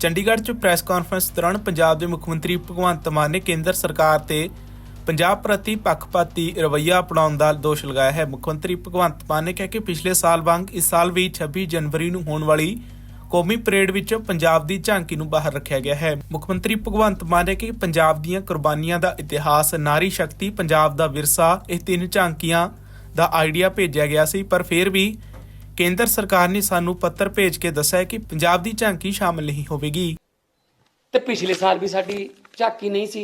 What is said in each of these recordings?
ਚੰਡੀਗੜ੍ਹ 'ਚ press conference ਦੌਰਾਨ ਪੰਜਾਬ ਦੇ ਮੁੱਖ ਮੰਤਰੀ ਭਗਵੰਤ ਮਾਨ ਨੇ ਕੇਂਦਰ ਸਰਕਾਰ ਤੇ ਪੰਜਾਬ ਪ੍ਰਤੀ ਪੱਖਪਾਤੀ ਰਵੱਈਆ ਅਪਣਾਉਣ ਦਾ ਦੋਸ਼ ਲਗਾਇਆ ਹੈ। ਮੁੱਖ ਮੰਤਰੀ ਭਗਵੰਤ ਮਾਨ ਨੇ ਕਿਹਾ ਕਿ ਪਿਛਲੇ ਸਾਲ ਵਾਂਗ ਇਸ ਸਾਲ ਵੀ 26 ਜਨਵਰੀ ਨੂੰ ਹੋਣ ਵਾਲੀ ਕੌਮੀ ਪਰੇਡ ਵਿੱਚ ਪੰਜਾਬ ਦੀ ਝਾਂਕੀ ਨੂੰ ਬਾਹਰ ਰੱਖਿਆ ਗਿਆ ਹੈ। ਮੁੱਖ ਮੰਤਰੀ ਭਗਵੰਤ ਮਾਨ ਨੇ ਕਿ ਪੰਜਾਬ ਦੀਆਂ ਕੁਰਬਾਨੀਆਂ ਦਾ ਇਤਿਹਾਸ, ਨਾਰੀ ਸ਼ਕਤੀ, ਪੰਜਾਬ ਦਾ ਵਿਰਸਾ, ਇਹ ਤਿੰਨ ਝਾਂਕੀਆਂ ਦਾ ਆਈਡੀਆ ਭੇਜਿਆ ਗਿਆ ਸੀ, ਪਰ ਫਿਰ ਵੀ ਕੇਂਦਰ ਸਰਕਾਰ ਨੇ ਸਾਨੂੰ ਪੱਤਰ ਭੇਜ ਕੇ ਦੱਸਿਆ ਕਿ ਪੰਜਾਬ ਦੀ ਝਾਂਕੀ ਸ਼ਾਮਲ ਨਹੀਂ ਹੋਵੇਗੀ। ਤੇ ਪਿਛਲੇ ਸਾਲ ਵੀ ਸਾਡੀ ਝਾਕੀ ਨਹੀਂ ਸੀ,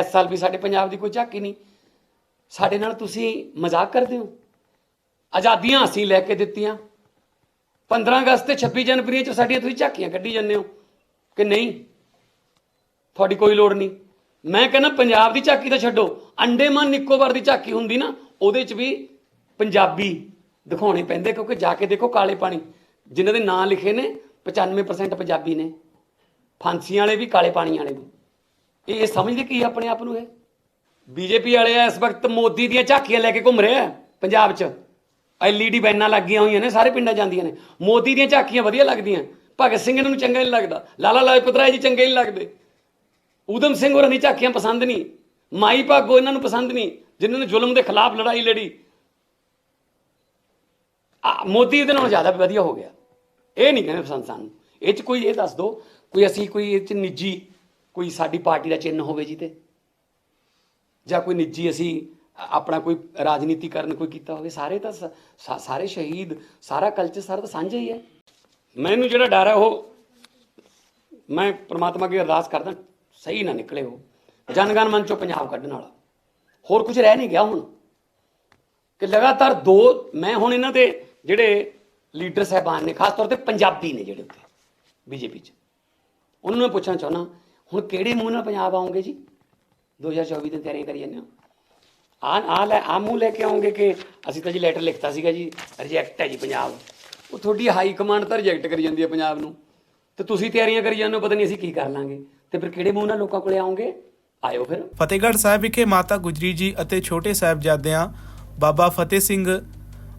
ਇਸ ਸਾਲ ਵੀ ਸਾਡੇ ਪੰਜਾਬ ਦੀ ਕੋਈ ਝਾਕੀ ਨਹੀਂ। ਸਾਡੇ ਨਾਲ ਤੁਸੀਂ ਮਜ਼ਾਕ ਕਰਦੇ ਹੋ? ਆਜ਼ਾਦੀਆਂ ਅਸੀਂ ਲੈ ਕੇ ਦਿੱਤੀਆਂ। 15 ਅਗਸਤ ਤੇ 26 ਜਨਵਰੀ ਚ ਸਾਡੀਆਂ ਤੁਸੀਂ ਝਾਕੀਆਂ ਕੱਢੀ ਜਾਂਦੇ ਹੋ ਕਿ ਨਹੀਂ? ਤੁਹਾਡੀ ਕੋਈ ਲੋੜ ਨਹੀਂ। ਮੈਂ ਕਹਿੰਦਾ ਪੰਜਾਬ ਦੀ ਝਾਕੀ ਤਾਂ ਛੱਡੋ। ਅੰਡੇਮਾਨ ਨਿਕੋਬਾਰ ਦੀ ਝਾਕੀ ਹੁੰਦੀ ਨਾ, ਉਹਦੇ ਚ ਵੀ ਪੰਜਾਬੀ ਦਿਖਾਉਣੇ ਪੈਂਦੇ ਕਿਉਂਕਿ ਜਾ ਕੇ ਦੇਖੋ ਕਾਲੇ ਪਾਣੀ। ਜਿਨ੍ਹਾਂ ਦੇ ਨਾਂ ਲਿਖੇ ਨੇ 95% ਪੰਜਾਬੀ ਨੇ। ਫਾਂਸੀਆਂ ਵਾਲੇ ਵੀ, ਕਾਲੇ ਪਾਣੀ ਵਾਲੇ ਵੀ। ਇਹ ਇਹ ਸਮਝਦੇ ਕੀ ਆਪਣੇ ਆਪ ਨੂੰ ਇਹ? ਬੀਜੇਪੀ ਵਾਲੇ ਆ ਇਸ ਵਕਤ ਮੋਦੀ ਦੀਆਂ ਝਾਕੀਆਂ ਲੈ ਕੇ ਘੁੰਮ ਰਹੇ ਆ ਪੰਜਾਬ 'ਚ। ਐਲਈਡੀ ਬੈਨਾਂ ਲੱਗੀਆਂ ਹੋਈਆਂ ਨੇ, ਸਾਰੇ ਪਿੰਡਾਂ ਜਾਂਦੀਆਂ ਨੇ। ਮੋਦੀ ਦੀਆਂ ਝਾਕੀਆਂ ਵਧੀਆ ਲੱਗਦੀਆਂ। ਭਗਤ ਸਿੰਘ ਇਹਨਾਂ ਨੂੰ ਚੰਗਾ ਨਹੀਂ ਲੱਗਦਾ। ਲਾਲਾ ਲਾਜਪਤ ਰਾਏ ਜੀ ਚੰਗੇ ਨਹੀਂ ਲੱਗਦੇ। ਊਧਮ ਸਿੰਘ ਹੋਰਾਂ ਦੀ ਝਾਕੀਆਂ ਪਸੰਦ ਨਹੀਂ। ਮਾਈ ਭਾਗੋ ਇਹਨਾਂ ਨੂੰ ਪਸੰਦ ਨਹੀਂ। ਜਿਨ੍ਹਾਂ ਨੇ ਜ਼ੁਲਮ ਦੇ ਖਿਲਾਫ ਲੜਾਈ ਲੜੀ। ਮੋਦੀ ਇਹਦੇ ਨਾਲੋਂ ਜ਼ਿਆਦਾ ਵਧੀਆ ਹੋ ਗਿਆ। ਇਹ ਨਹੀਂ ਕਹਿੰਦੇ ਪਸੰਦ ਸਾਨੂੰ। ਇਹ ਚ ਕੋਈ, ਇਹ ਦੱਸ ਦਿਓ ਕੋਈ ਅਸੀਂ ਕੋਈ ਇਹ ਚ ਨਿੱਜੀ, ਕੋਈ ਸਾਡੀ ਪਾਰਟੀ ਦਾ ਚਿੰਨ੍ਹ ਹੋਵੇ ਜੀ ਤੇ ਜਾਂ ਕੋਈ ਨਿੱਜੀ ਅਸੀਂ ਆਪਣਾ ਕੋਈ ਰਾਜਨੀਤੀਕਰਨ ਕੋਈ ਕੀਤਾ ਹੋਵੇ, ਸਾਰੇ ਤਾਂ ਸ- ਸਾਰੇ ਸ਼ਹੀਦ, ਸਾਰਾ ਕਲਚਰ ਸਾਰਾ ਤਾਂ ਸਾਂਝਾ ਹੀ ਹੈ। ਮੈਨੂੰ ਜਿਹੜਾ ਡਰ ਹੈ ਉਹ, ਮੈਂ ਪ੍ਰਮਾਤਮਾ ਅੱਗੇ ਅਰਦਾਸ ਕਰਦਾ, ਸਹੀ ਨਾ ਨਿਕਲੇ ਉਹ। ਜਨਗਣ ਮਨ ਚੋਂ ਪੰਜਾਬ ਕੱਢਣ ਵਾਲਾ। ਹੋਰ ਕੁਝ ਰਹਿ ਨਹੀਂ ਗਿਆ ਹੁਣ। ਕਿ ਲਗਾਤਾਰ ਦੋ, ਮੈਂ ਹੁਣ ਇਹਨਾਂ ਦੇ ਜਿਹੜੇ ਲੀਡਰ ਸਾਹਿਬਾਨ ਨੇ, ਖਾਸ ਤੌਰ ਤੇ ਪੰਜਾਬੀ ਨੇ ਜਿਹੜੇ ਉੱਤੇ ਬੀਜੇਪੀ 'ਚ। ਉਹਨਾਂ ਨੂੰ ਮੈਂ ਪੁੱਛਣਾ ਚਾਹੁੰਦਾ ਹੁਣ ਕਿਹੜੇ ਮੂੰਹ ਨਾਲ ਪੰਜਾਬ ਆਉਂਗੇ ਜੀ? 2024 ਦੀ ਤਿਆਰੀ ਕਰੀ ਜਾਂਦੇ ਹੋ। ਆ ਆ ਲੈ ਆ ਮੂੰਹ ਲੈ ਕੇ ਆਉਂਗੇ ਕਿ ਅਸੀਂ ਤਾਂ ਜੀ ਲੈਟਰ ਲਿਖਤਾ ਸੀਗਾ ਜੀ ਰਿਜੈਕਟ ਹੈ ਜੀ ਪੰਜਾਬ। ਉਹ ਤੁਹਾਡੀ ਹਾਈ ਕਮਾਂਡ ਤਾਂ ਰਿਜੈਕਟ ਕਰੀ ਜਾਂਦੀ ਹੈ ਪੰਜਾਬ ਨੂੰ। ਤੇ ਤੁਸੀਂ ਤਿਆਰੀਆਂ ਕਰੀ ਜਾਂਦੇ ਹੋ, ਪਤਾ ਨਹੀਂ ਅਸੀਂ ਕੀ ਕਰ ਲਾਂਗੇ। ਤੇ ਫਿਰ ਕਿਹੜੇ ਮੂੰਹ ਨਾਲ ਲੋਕਾਂ ਕੋਲੇ ਆਉਂਗੇ? ਆਇਓ ਫਿਰ। ਫਤਿਹਗੜ੍ਹ ਸਾਹਿਬ ਵਿਖੇ ਮਾਤਾ ਗੁਜਰੀ ਜੀ ਅਤੇ ਛੋਟੇ ਸਾਹਿਬਜ਼ਾਦਿਆਂ, ਬਾਬਾ ਫਤਿਹ ਸਿੰਘ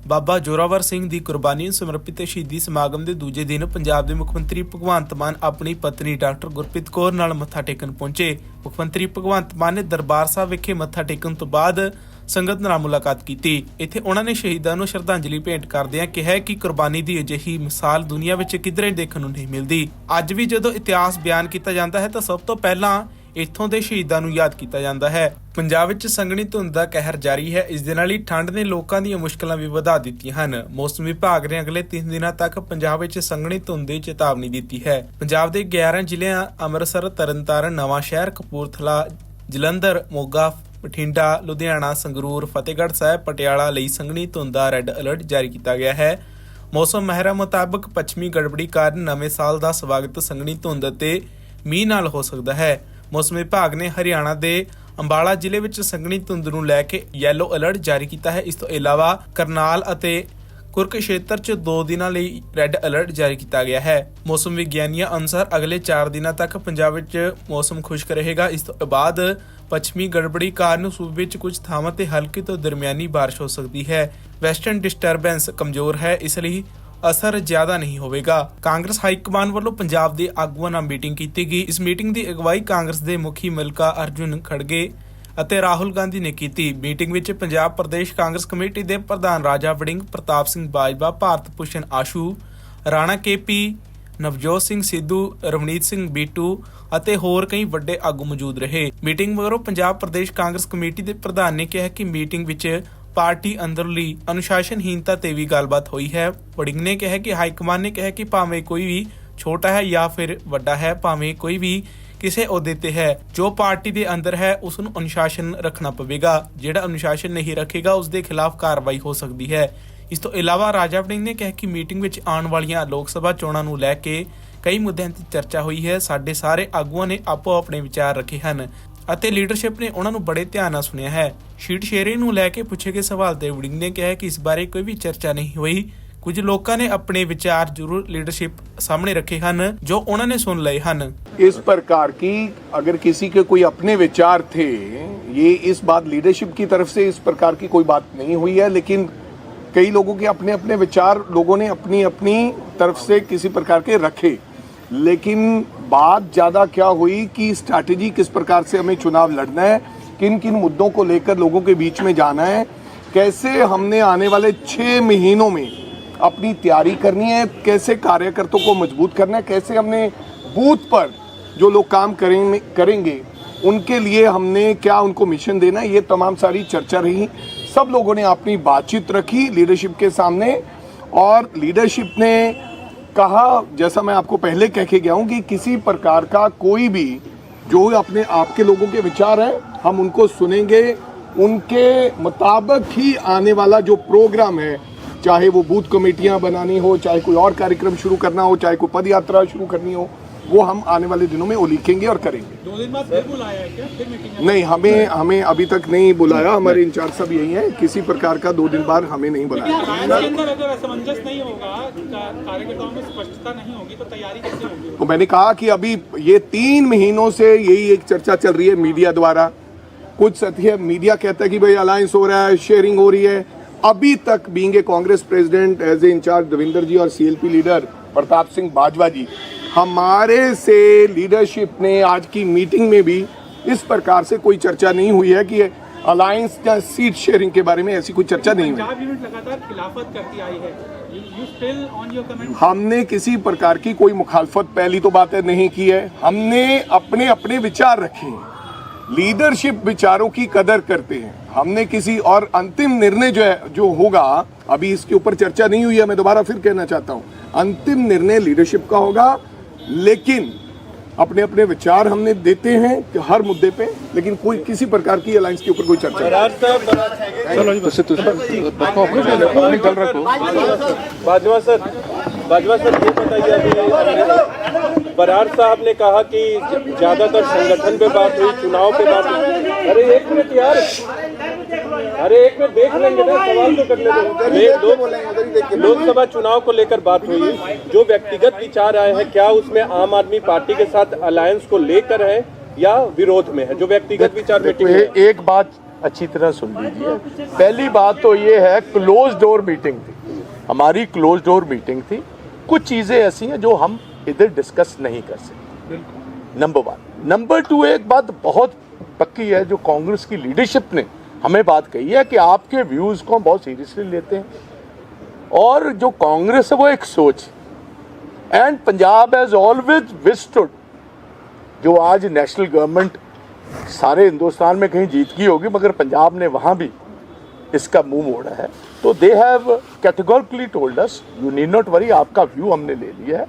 ਬਾਬਾ ਜੋਰਾਵਰ ਸਿੰਘ ਦੀ ਕੁਰਬਾਨੀ ਨੂੰ ਸਮਰਪਿਤ ਸ਼ਹੀਦੀ ਸਮਾਗਮ ਦੇ ਦੂਜੇ ਦਿਨ ਪੰਜਾਬ ਦੇ ਮੁੱਖ ਮੰਤਰੀ ਭਗਵੰਤ ਮਾਨ ਆਪਣੀ ਪਤਨੀ ਡਾਕਟਰ ਗੁਰਪ੍ਰੀਤ ਕੌਰ ਨਾਲ ਮੱਥਾ ਟੇਕਣ ਪਹੁੰਚੇ। ਮੁੱਖ ਮੰਤਰੀ ਭਗਵੰਤ ਮਾਨ ਨੇ ਦਰਬਾਰ ਸਾਹਿਬ ਵਿਖੇ ਮੱਥਾ ਟੇਕਣ ਤੋਂ ਬਾਅਦ ਸੰਗਤ ਨਾਲ ਮੁਲਾਕਾਤ ਕੀਤੀ। ਇੱਥੇ ਉਹਨਾਂ ਨੇ ਸ਼ਹੀਦਾਂ ਨੂੰ ਸ਼ਰਧਾਂਜਲੀ ਭੇਂਟ ਕਰਦਿਆਂ ਕਿਹਾ ਕਿ ਕੁਰਬਾਨੀ ਦੀ ਅਜਿਹੀ ਮਿਸਾਲ ਦੁਨੀਆ ਵਿੱਚ ਕਿਧਰੇ ਦੇਖਣ ਨੂੰ ਨਹੀਂ ਮਿਲਦੀ। ਅੱਜ ਵੀ ਜਦੋਂ ਇਤਿਹਾਸ ਬਿਆਨ ਕੀਤਾ ਜਾਂਦਾ ਹੈ ਤਾਂ ਸਭ ਤੋਂ ਪਹਿਲਾਂ ਇੱਥੋਂ ਦੇ ਸ਼ਹੀਦਾਂ ਨੂੰ ਯਾਦ ਕੀਤਾ ਜਾਂਦਾ ਹੈ। ਪੰਜਾਬ ਵਿੱਚ ਸੰਘਣੀ ਧੁੰਦ ਦਾ ਕਹਿਰ ਜਾਰੀ ਹੈ। ਇਸ ਦੇ ਨਾਲ ਹੀ ਠੰਡ ਨੇ ਲੋਕਾਂ ਦੀਆਂ ਮੁਸ਼ਕਲਾਂ ਵੀ ਵਧਾ ਦਿੱਤੀਆਂ ਹਨ। ਮੌਸਮ ਵਿਭਾਗ ਨੇ ਅਗਲੇ 3 ਦਿਨਾਂ ਤੱਕ ਪੰਜਾਬ ਵਿੱਚ ਸੰਘਣੀ ਧੁੰਦ ਦੀ ਚੇਤਾਵਨੀ ਦਿੱਤੀ ਹੈ। ਪੰਜਾਬ ਦੇ 11 ਜ਼ਿਲ੍ਹਿਆਂ ਅੰਮ੍ਰਿਤਸਰ, ਤਰਨਤਾਰਨ, ਨਵਾਂਸ਼ਹਿਰ, ਕਪੂਰਥਲਾ, ਜਲੰਧਰ, ਮੋਗਾ, ਬਠਿੰਡਾ, ਲੁਧਿਆਣਾ, ਸੰਗਰੂਰ, ਫਤਿਹਗੜ੍ਹ ਸਾਹਿਬ, ਪਟਿਆਲਾ ਲਈ ਸੰਘਣੀ ਧੁੰਦ ਦਾ ਰੈੱਡ ਅਲਰਟ ਜਾਰੀ ਕੀਤਾ ਗਿਆ ਹੈ। ਮੌਸਮ ਮਹਿਰਾ ਮੁਤਾਬਕ ਪੱਛਮੀ ਗੜਬੜੀ ਕਾਰਨ ਨਵੇਂ ਸਾਲ ਦਾ ਸਵਾਗਤ ਸੰਘਣੀ ਧੁੰਦ ਅਤੇ ਮੀਂਹ ਨਾਲ ਹੋ ਸਕਦਾ ਹੈ। ਮੌਸਮ ਵਿਭਾਗ ਨੇ ਹਰਿਆਣਾ ਦੇ ਅੰਬਾਲਾ ਜ਼ਿਲ੍ਹੇ ਵਿੱਚ ਸੰਘਣੀ ਧੁੰਦ ਨੂੰ ਲੈ ਕੇ ਯੈਲੋ ਅਲਰਟ ਜਾਰੀ ਕੀਤਾ ਹੈ। ਇਸ ਤੋਂ ਇਲਾਵਾ ਕਰਨਾਲ ਅਤੇ ਕੁਰਕਸ਼ੇਤਰ 'ਚ 2 ਦਿਨਾਂ ਲਈ ਰੈੱਡ ਅਲਰਟ ਜਾਰੀ ਕੀਤਾ ਗਿਆ ਹੈ। ਮੌਸਮ ਵਿਗਿਆਨੀਆਂ ਅਨੁਸਾਰ ਅਗਲੇ 4 ਦਿਨਾਂ ਤੱਕ ਪੰਜਾਬ ਵਿੱਚ ਮੌਸਮ ਖੁਸ਼ਕ ਰਹੇਗਾ। ਇਸ ਤੋਂ ਬਾਅਦ ਪੱਛਮੀ ਗੜਬੜੀ ਕਾਰਨ ਸੂਬੇ ਵਿੱਚ ਕੁਝ ਥਾਵਾਂ ਤੇ ਹਲਕੀ ਤੋਂ ਦਰਮਿਆਨੀ ਬਾਰਿਸ਼ ਹੋ ਸਕਦੀ ਹੈ। ਵੈਸਟਰਨ ਡਿਸਟਰਬੈਂਸ ਕਮਜ਼ੋਰ ਹੈ। ਇਸ ਲਈ ਅਸਰ ਜ਼ਿਆਦਾ ਨਹੀਂ ਹੋਵੇਗਾ। ਕਾਂਗਰਸ ਹਾਈ ਕਮਾਨ ਵੱਲੋਂ ਪੰਜਾਬ ਦੇ ਆਗੂਆਂ ਨਾਲ ਮੀਟਿੰਗ ਕੀਤੀ ਗਈ। ਇਸ ਮੀਟਿੰਗ ਦੀ ਅਗਵਾਈ ਕਾਂਗਰਸ ਦੇ ਮੁਖੀ ਮਲਕਾ ਅਰਜੁਨ ਖੜਗੇ ਅਤੇ ਰਾਹੁਲ ਗਾਂਧੀ ਨੇ ਕੀਤੀ। ਮੀਟਿੰਗ ਵਿੱਚ ਪੰਜਾਬ ਪ੍ਰਦੇਸ਼ ਕਾਂਗਰਸ ਕਮੇਟੀ ਦੇ ਪ੍ਰਧਾਨ ਰਾਜਾ ਵੜਿੰਗ, ਪ੍ਰਤਾਪ ਸਿੰਘ ਬਾਜਵਾ, ਭਾਰਤ ਭੂਸ਼ਣ ਆਸ਼ੂ, ਰਾਣਾ ਕੇਪੀ ਨਵਜੋਤ ਸਿੰਘ ਸਿੱਧੂ, ਰਵਨੀਤ ਸਿੰਘ ਬੀਟੂ ਅਤੇ ਹੋਰ ਕਈ ਵੱਡੇ ਆਗੂ ਮੌਜੂਦ ਰਹੇ। ਮੀਟਿੰਗ ਮਗਰੋਂ ਪੰਜਾਬ ਪ੍ਰਦੇਸ਼ ਕਾਂਗਰਸ ਕਮੇਟੀ ਦੇ ਪ੍ਰਧਾਨ ਨੇ ਕਿਹਾ ਕਿ ਮੀਟਿੰਗ ਵਿੱਚ ਪਾਰਟੀ ਅੰਦਰਲੀ ਅਨੁਸ਼ਾਸਨਹੀਨਤਾ ਤੇ ਵੀ ਗੱਲਬਾਤ ਹੋਈ ਹੈ। ਵੜਿੰਗ ਨੇ ਕਿਹਾ ਕਿ ਹਾਈ ਕਮਾਨ ਨੇ ਕਿਹਾ ਕਿ ਭਾਵੇਂ ਕੋਈ ਵੀ ਛੋਟਾ ਹੈ ਜਾਂ ਫਿਰ ਵੱਡਾ ਹੈ, ਭਾਵੇਂ ਕੋਈ ਵੀ ਕਿਸੇ ਅਹੁਦੇ ਤੇ ਹੈ, ਜੋ ਪਾਰਟੀ ਦੇ ਅੰਦਰ ਹੈ ਉਸ ਨੂੰ ਅਨੁਸ਼ਾਸਨ ਰੱਖਣਾ ਪਵੇਗਾ। ਜਿਹੜਾ ਅਨੁਸ਼ਾਸਨ ਨਹੀਂ ਰੱਖੇਗਾ ਉਸ ਦੇ ਖਿਲਾਫ ਕਾਰਵਾਈ ਹੋ ਸਕਦੀ ਹੈ। ਇਸ ਤੋਂ ਇਲਾਵਾ ਰਾਜਾ ਵੜਿੰਗ ਨੇ ਕਿਹਾ ਕਿ ਮੀਟਿੰਗ ਵਿੱਚ ਆਉਣ ਵਾਲੀਆਂ ਲੋਕ ਸਭਾ ਚੋਣਾਂ ਨੂੰ ਲੈ ਕੇ ਕਈ ਮੁੱਦਿਆਂ ਤੇ ਚਰਚਾ ਹੋਈ ਹੈ। ਸਾਡੇ ਸਾਰੇ ਆਗੂਆਂ ਨੇ ਆਪੋ ਆਪਣੇ ਵਿਚਾਰ ਰੱਖੇ ਹਨ। ਅਤੇ ਲੀਡਰਸ਼ਿਪ ਨੇ ਉਹਨਾਂ ਨੂੰ ਬੜੇ ਧਿਆਨ ਨਾਲ ਸੁਣਿਆ ਹੈ ਸ਼ੀਟ ਸ਼ੇਅਰਿੰਗ ਨੂੰ ਲੈ ਕੇ ਪੁੱਛੇ ਗਏ ਸਵਾਲ ਤੇ ਵੜਿੰਗ ਨੇ ਕਿਹਾ ਕਿ ਇਸ ਬਾਰੇ ਕੋਈ ਵੀ ਚਰਚਾ ਨਹੀਂ ਹੋਈ ਕੁਝ ਲੋਕਾਂ ਨੇ ਆਪਣੇ ਵਿਚਾਰ ਜ਼ਰੂਰ ਲੀਡਰਸ਼ਿਪ ਸਾਹਮਣੇ ਰੱਖੇ ਹਨ ਜੋ ਉਹਨਾਂ ਨੇ ਸੁਣ ਲਏ ਹਨ इस प्रकार की अगर किसी के कोई अपने विचार थे ये इस बात लीडरशिप की तरफ से इस प्रकार की कोई बात नहीं हुई है लेकिन कई लोगों के अपने अपने विचार लोगों ने अपनी अपनी तरफ से किसी प्रकार के रखे लेकिन बात ज़्यादा क्या हुई कि स्ट्रैटेजी किस प्रकार से हमें चुनाव लड़ना है किन किन मुद्दों को लेकर लोगों के बीच में जाना है, कैसे हमने आने वाले छह महीनों में अपनी तैयारी करनी है, कैसे कार्यकर्ताओं को मज़बूत करना है, कैसे हमने बूथ पर जो लोग काम करेंगे करेंगे, उनके लिए हमने क्या उनको मिशन देना है, ये तमाम सारी चर्चा रही। सब लोगों ने अपनी बातचीत रखी लीडरशिप के सामने और लीडरशिप ने कहा, जैसा मैं आपको पहले कह के गया हूँ कि किसी प्रकार का कोई भी जो अपने आपके लोगों के विचार है, हम उनको सुनेंगे। उनके मुताबिक ही आने वाला जो प्रोग्राम है, चाहे वो बूथ कमेटियाँ बनानी हो, चाहे कोई और कार्यक्रम शुरू करना हो, चाहे कोई पद यात्रा शुरू करनी हो वो हम आने वाले दिनों में उलीखेंगे और करेंगे। दो दिन बाद फिर बुलाया है क्या? फिर मीटिंग नहीं हमें हमें अभी तक नहीं बुलाया। हमारे इंचार्ज सब यही है। किसी प्रकार का दो दिन बाद हमें नहीं बुलाया। अलायंस के अंदर अगर असमंजस नहीं होगा कार्यकर्ताओं में स्पष्टता नहीं होगी तो तैयारी कैसे होगी? तो मैंने कहा कि अभी ये तीन महीनों से यही एक चर्चा चल रही है मीडिया द्वारा। कुछ सत्य मीडिया कहता है कि भाई अलायंस हो रहा है शेयरिंग हो रही है। अभी तक being a Congress president as a in-charge Devendra ji और सीएलपी लीडर प्रताप सिंह बाजवा जी हमारे से लीडरशिप ने आज की मीटिंग में भी इस प्रकार से कोई चर्चा नहीं हुई है कि अलायंस या सीट शेयरिंग के बारे में ऐसी कोई चर्चा नहीं हुई। है। हमने किसी प्रकार की कोई मुखालफत पहली तो बात नहीं की है। हमने अपने अपने विचार रखे हैं। लीडरशिप विचारों की कदर करते हैं। हमने किसी और अंतिम निर्णय जो है जो होगा अभी इसके ऊपर चर्चा नहीं हुई है मैं दोबारा फिर कहना चाहता हूँ। अंतिम निर्णय लीडरशिप का होगा। लेकिन अपने अपने विचार हमने देते हैं कि हर मुद्दे पे लेकिन कोई किसी प्रकार की अलायंस के ऊपर कोई चर्चा नहीं। बाजवा सर बाजवा सर ये बताइए बरार साहब ने कहा कि ज़्यादातर संगठन पे बात हुई चुनाव पे बात हुई। अरे एक मिनट यार। अरे एक मिनट देख लेंगे ना सवाल तो करने दो। लोकसभा चुनाव को लेकर बात हुई। जो व्यक्तिगत विचार आए हैं क्या उसमें आम आदमी पार्टी के साथ अलायंस को लेकर है या विरोध में है? जो व्यक्तिगत विचार में ए- एक बात अच्छी तरह सुन लीजिए। पहली बात तो ये है क्लोज डोर मीटिंग थी। हमारी क्लोज डोर मीटिंग थी। कुछ चीज़ें ऐसी हैं जो हम इधर डिस्कस नहीं कर सकते। नंबर वन नंबर टू एक बात बहुत पक्की है जो कांग्रेस की लीडरशिप ने हमें बात कही है कि आपके व्यूज़ को हम बहुत सीरियसली लेते हैं। और जो कांग्रेस है वो एक सोच and Punjab has always withstood जो आज नेशनल गवर्नमेंट सारे हिंदुस्तान में कहीं जीत की होगी मगर पंजाब ने वहाँ भी इसका मुँह मोड़ा है। तो they have categorically told us you need not worry आपका व्यू हमने ले लिया है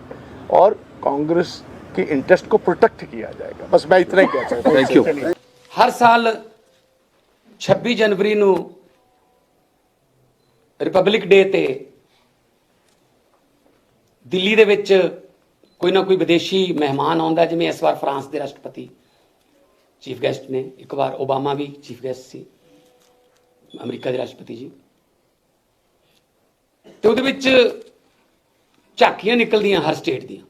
और कांग्रेस के इंटरेस्ट को प्रोटेक्ट किया जाएगा। बस मैं इतना ही कहता हूँ। थैंक यू हर साल 26 ਜਨਵਰੀ ਨੂੰ ਰਿਪਬਲਿਕ ਡੇ ਤੇ ਦਿੱਲੀ ਦੇ ਵਿੱਚ ਕੋਈ ਨਾ ਕੋਈ ਵਿਦੇਸ਼ੀ ਮਹਿਮਾਨ ਆਉਂਦਾ ਜਿਵੇਂ ਇਸ ਵਾਰ ਫਰਾਂਸ ਦੇ ਰਾਸ਼ਟਰਪਤੀ ਚੀਫ ਗੈਸਟ ਨੇ, ਇੱਕ ਵਾਰ ਓਬਾਮਾ ਵੀ ਚੀਫ ਗੈਸਟ ਸੀ, ਅਮਰੀਕਾ ਦੇ ਰਾਸ਼ਟਰਪਤੀ ਜੀ। ਤੇ ਉਹਦੇ ਵਿੱਚ ਝਾਕੀਆਂ ਨਿਕਲਦੀਆਂ ਹਰ ਸਟੇਟ ਦੀਆਂ।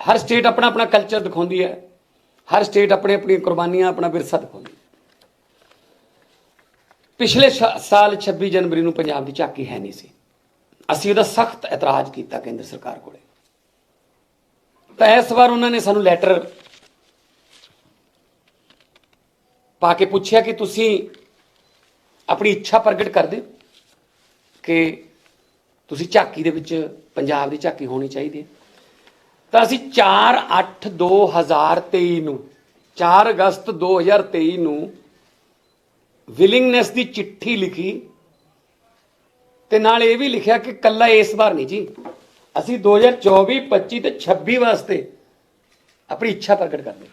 ਹਰ ਸਟੇਟ ਆਪਣਾ ਆਪਣਾ ਕਲਚਰ ਦਿਖਾਉਂਦੀ ਹੈ, ਹਰ ਸਟੇਟ ਆਪਣੇ ਆਪਣੀਆਂ ਕੁਰਬਾਨੀਆਂ, ਆਪਣਾ ਵਿਰਸਾ ਦਿਖਾਉਂਦੀ ਹੈ। ਪਿਛਲੇ ਸ਼ਾ- ਸਾਲ 26 ਜਨਵਰੀ ਨੂੰ ਪੰਜਾਬ ਦੀ ਝਾਕੀ ਹੈ ਨਹੀਂ ਸੀ। ਅਸੀਂ ਉਹਦਾ ਸਖਤ ਇਤਰਾਜ਼ ਕੀਤਾ ਕੇਂਦਰ ਸਰਕਾਰ ਕੋਲੇ। ਤਾਂ ਇਸ ਵਾਰ ਉਹਨਾਂ ਨੇ ਸਾਨੂੰ ਲੈਟਰ ਪਾ ਕੇ ਪੁੱਛਿਆ ਕਿ ਤੁਸੀਂ ਆਪਣੀ ਇੱਛਾ ਪ੍ਰਗਟ ਕਰਦੇ ਦਿਓ ਕਿ ਤੁਸੀਂ ਝਾਕੀ ਦੇ ਵਿੱਚ, ਪੰਜਾਬ ਦੀ ਝਾਕੀ ਹੋਣੀ ਚਾਹੀਦੀ ਹੈ। ਤਾਂ ਅਸੀਂ 4 8 2023 ਨੂੰ 4 ਅਗਸਤ 2023 ਨੂੰ ਵਿਲਿੰਗਨੈਸ ਦੀ ਚਿੱਠੀ ਲਿਖੀ ਤੇ ਨਾਲ ਇਹ ਵੀ ਲਿਖਿਆ ਕਿ ਕੱਲਾ ਇਸ ਵਾਰ ਨਹੀਂ ਜੀ। ਅਸੀਂ 2024 25 ਤੇ 26 ਵਾਸਤੇ ਆਪਣੀ ਇੱਛਾ ਪ੍ਰਗਟ ਕਰਦੇ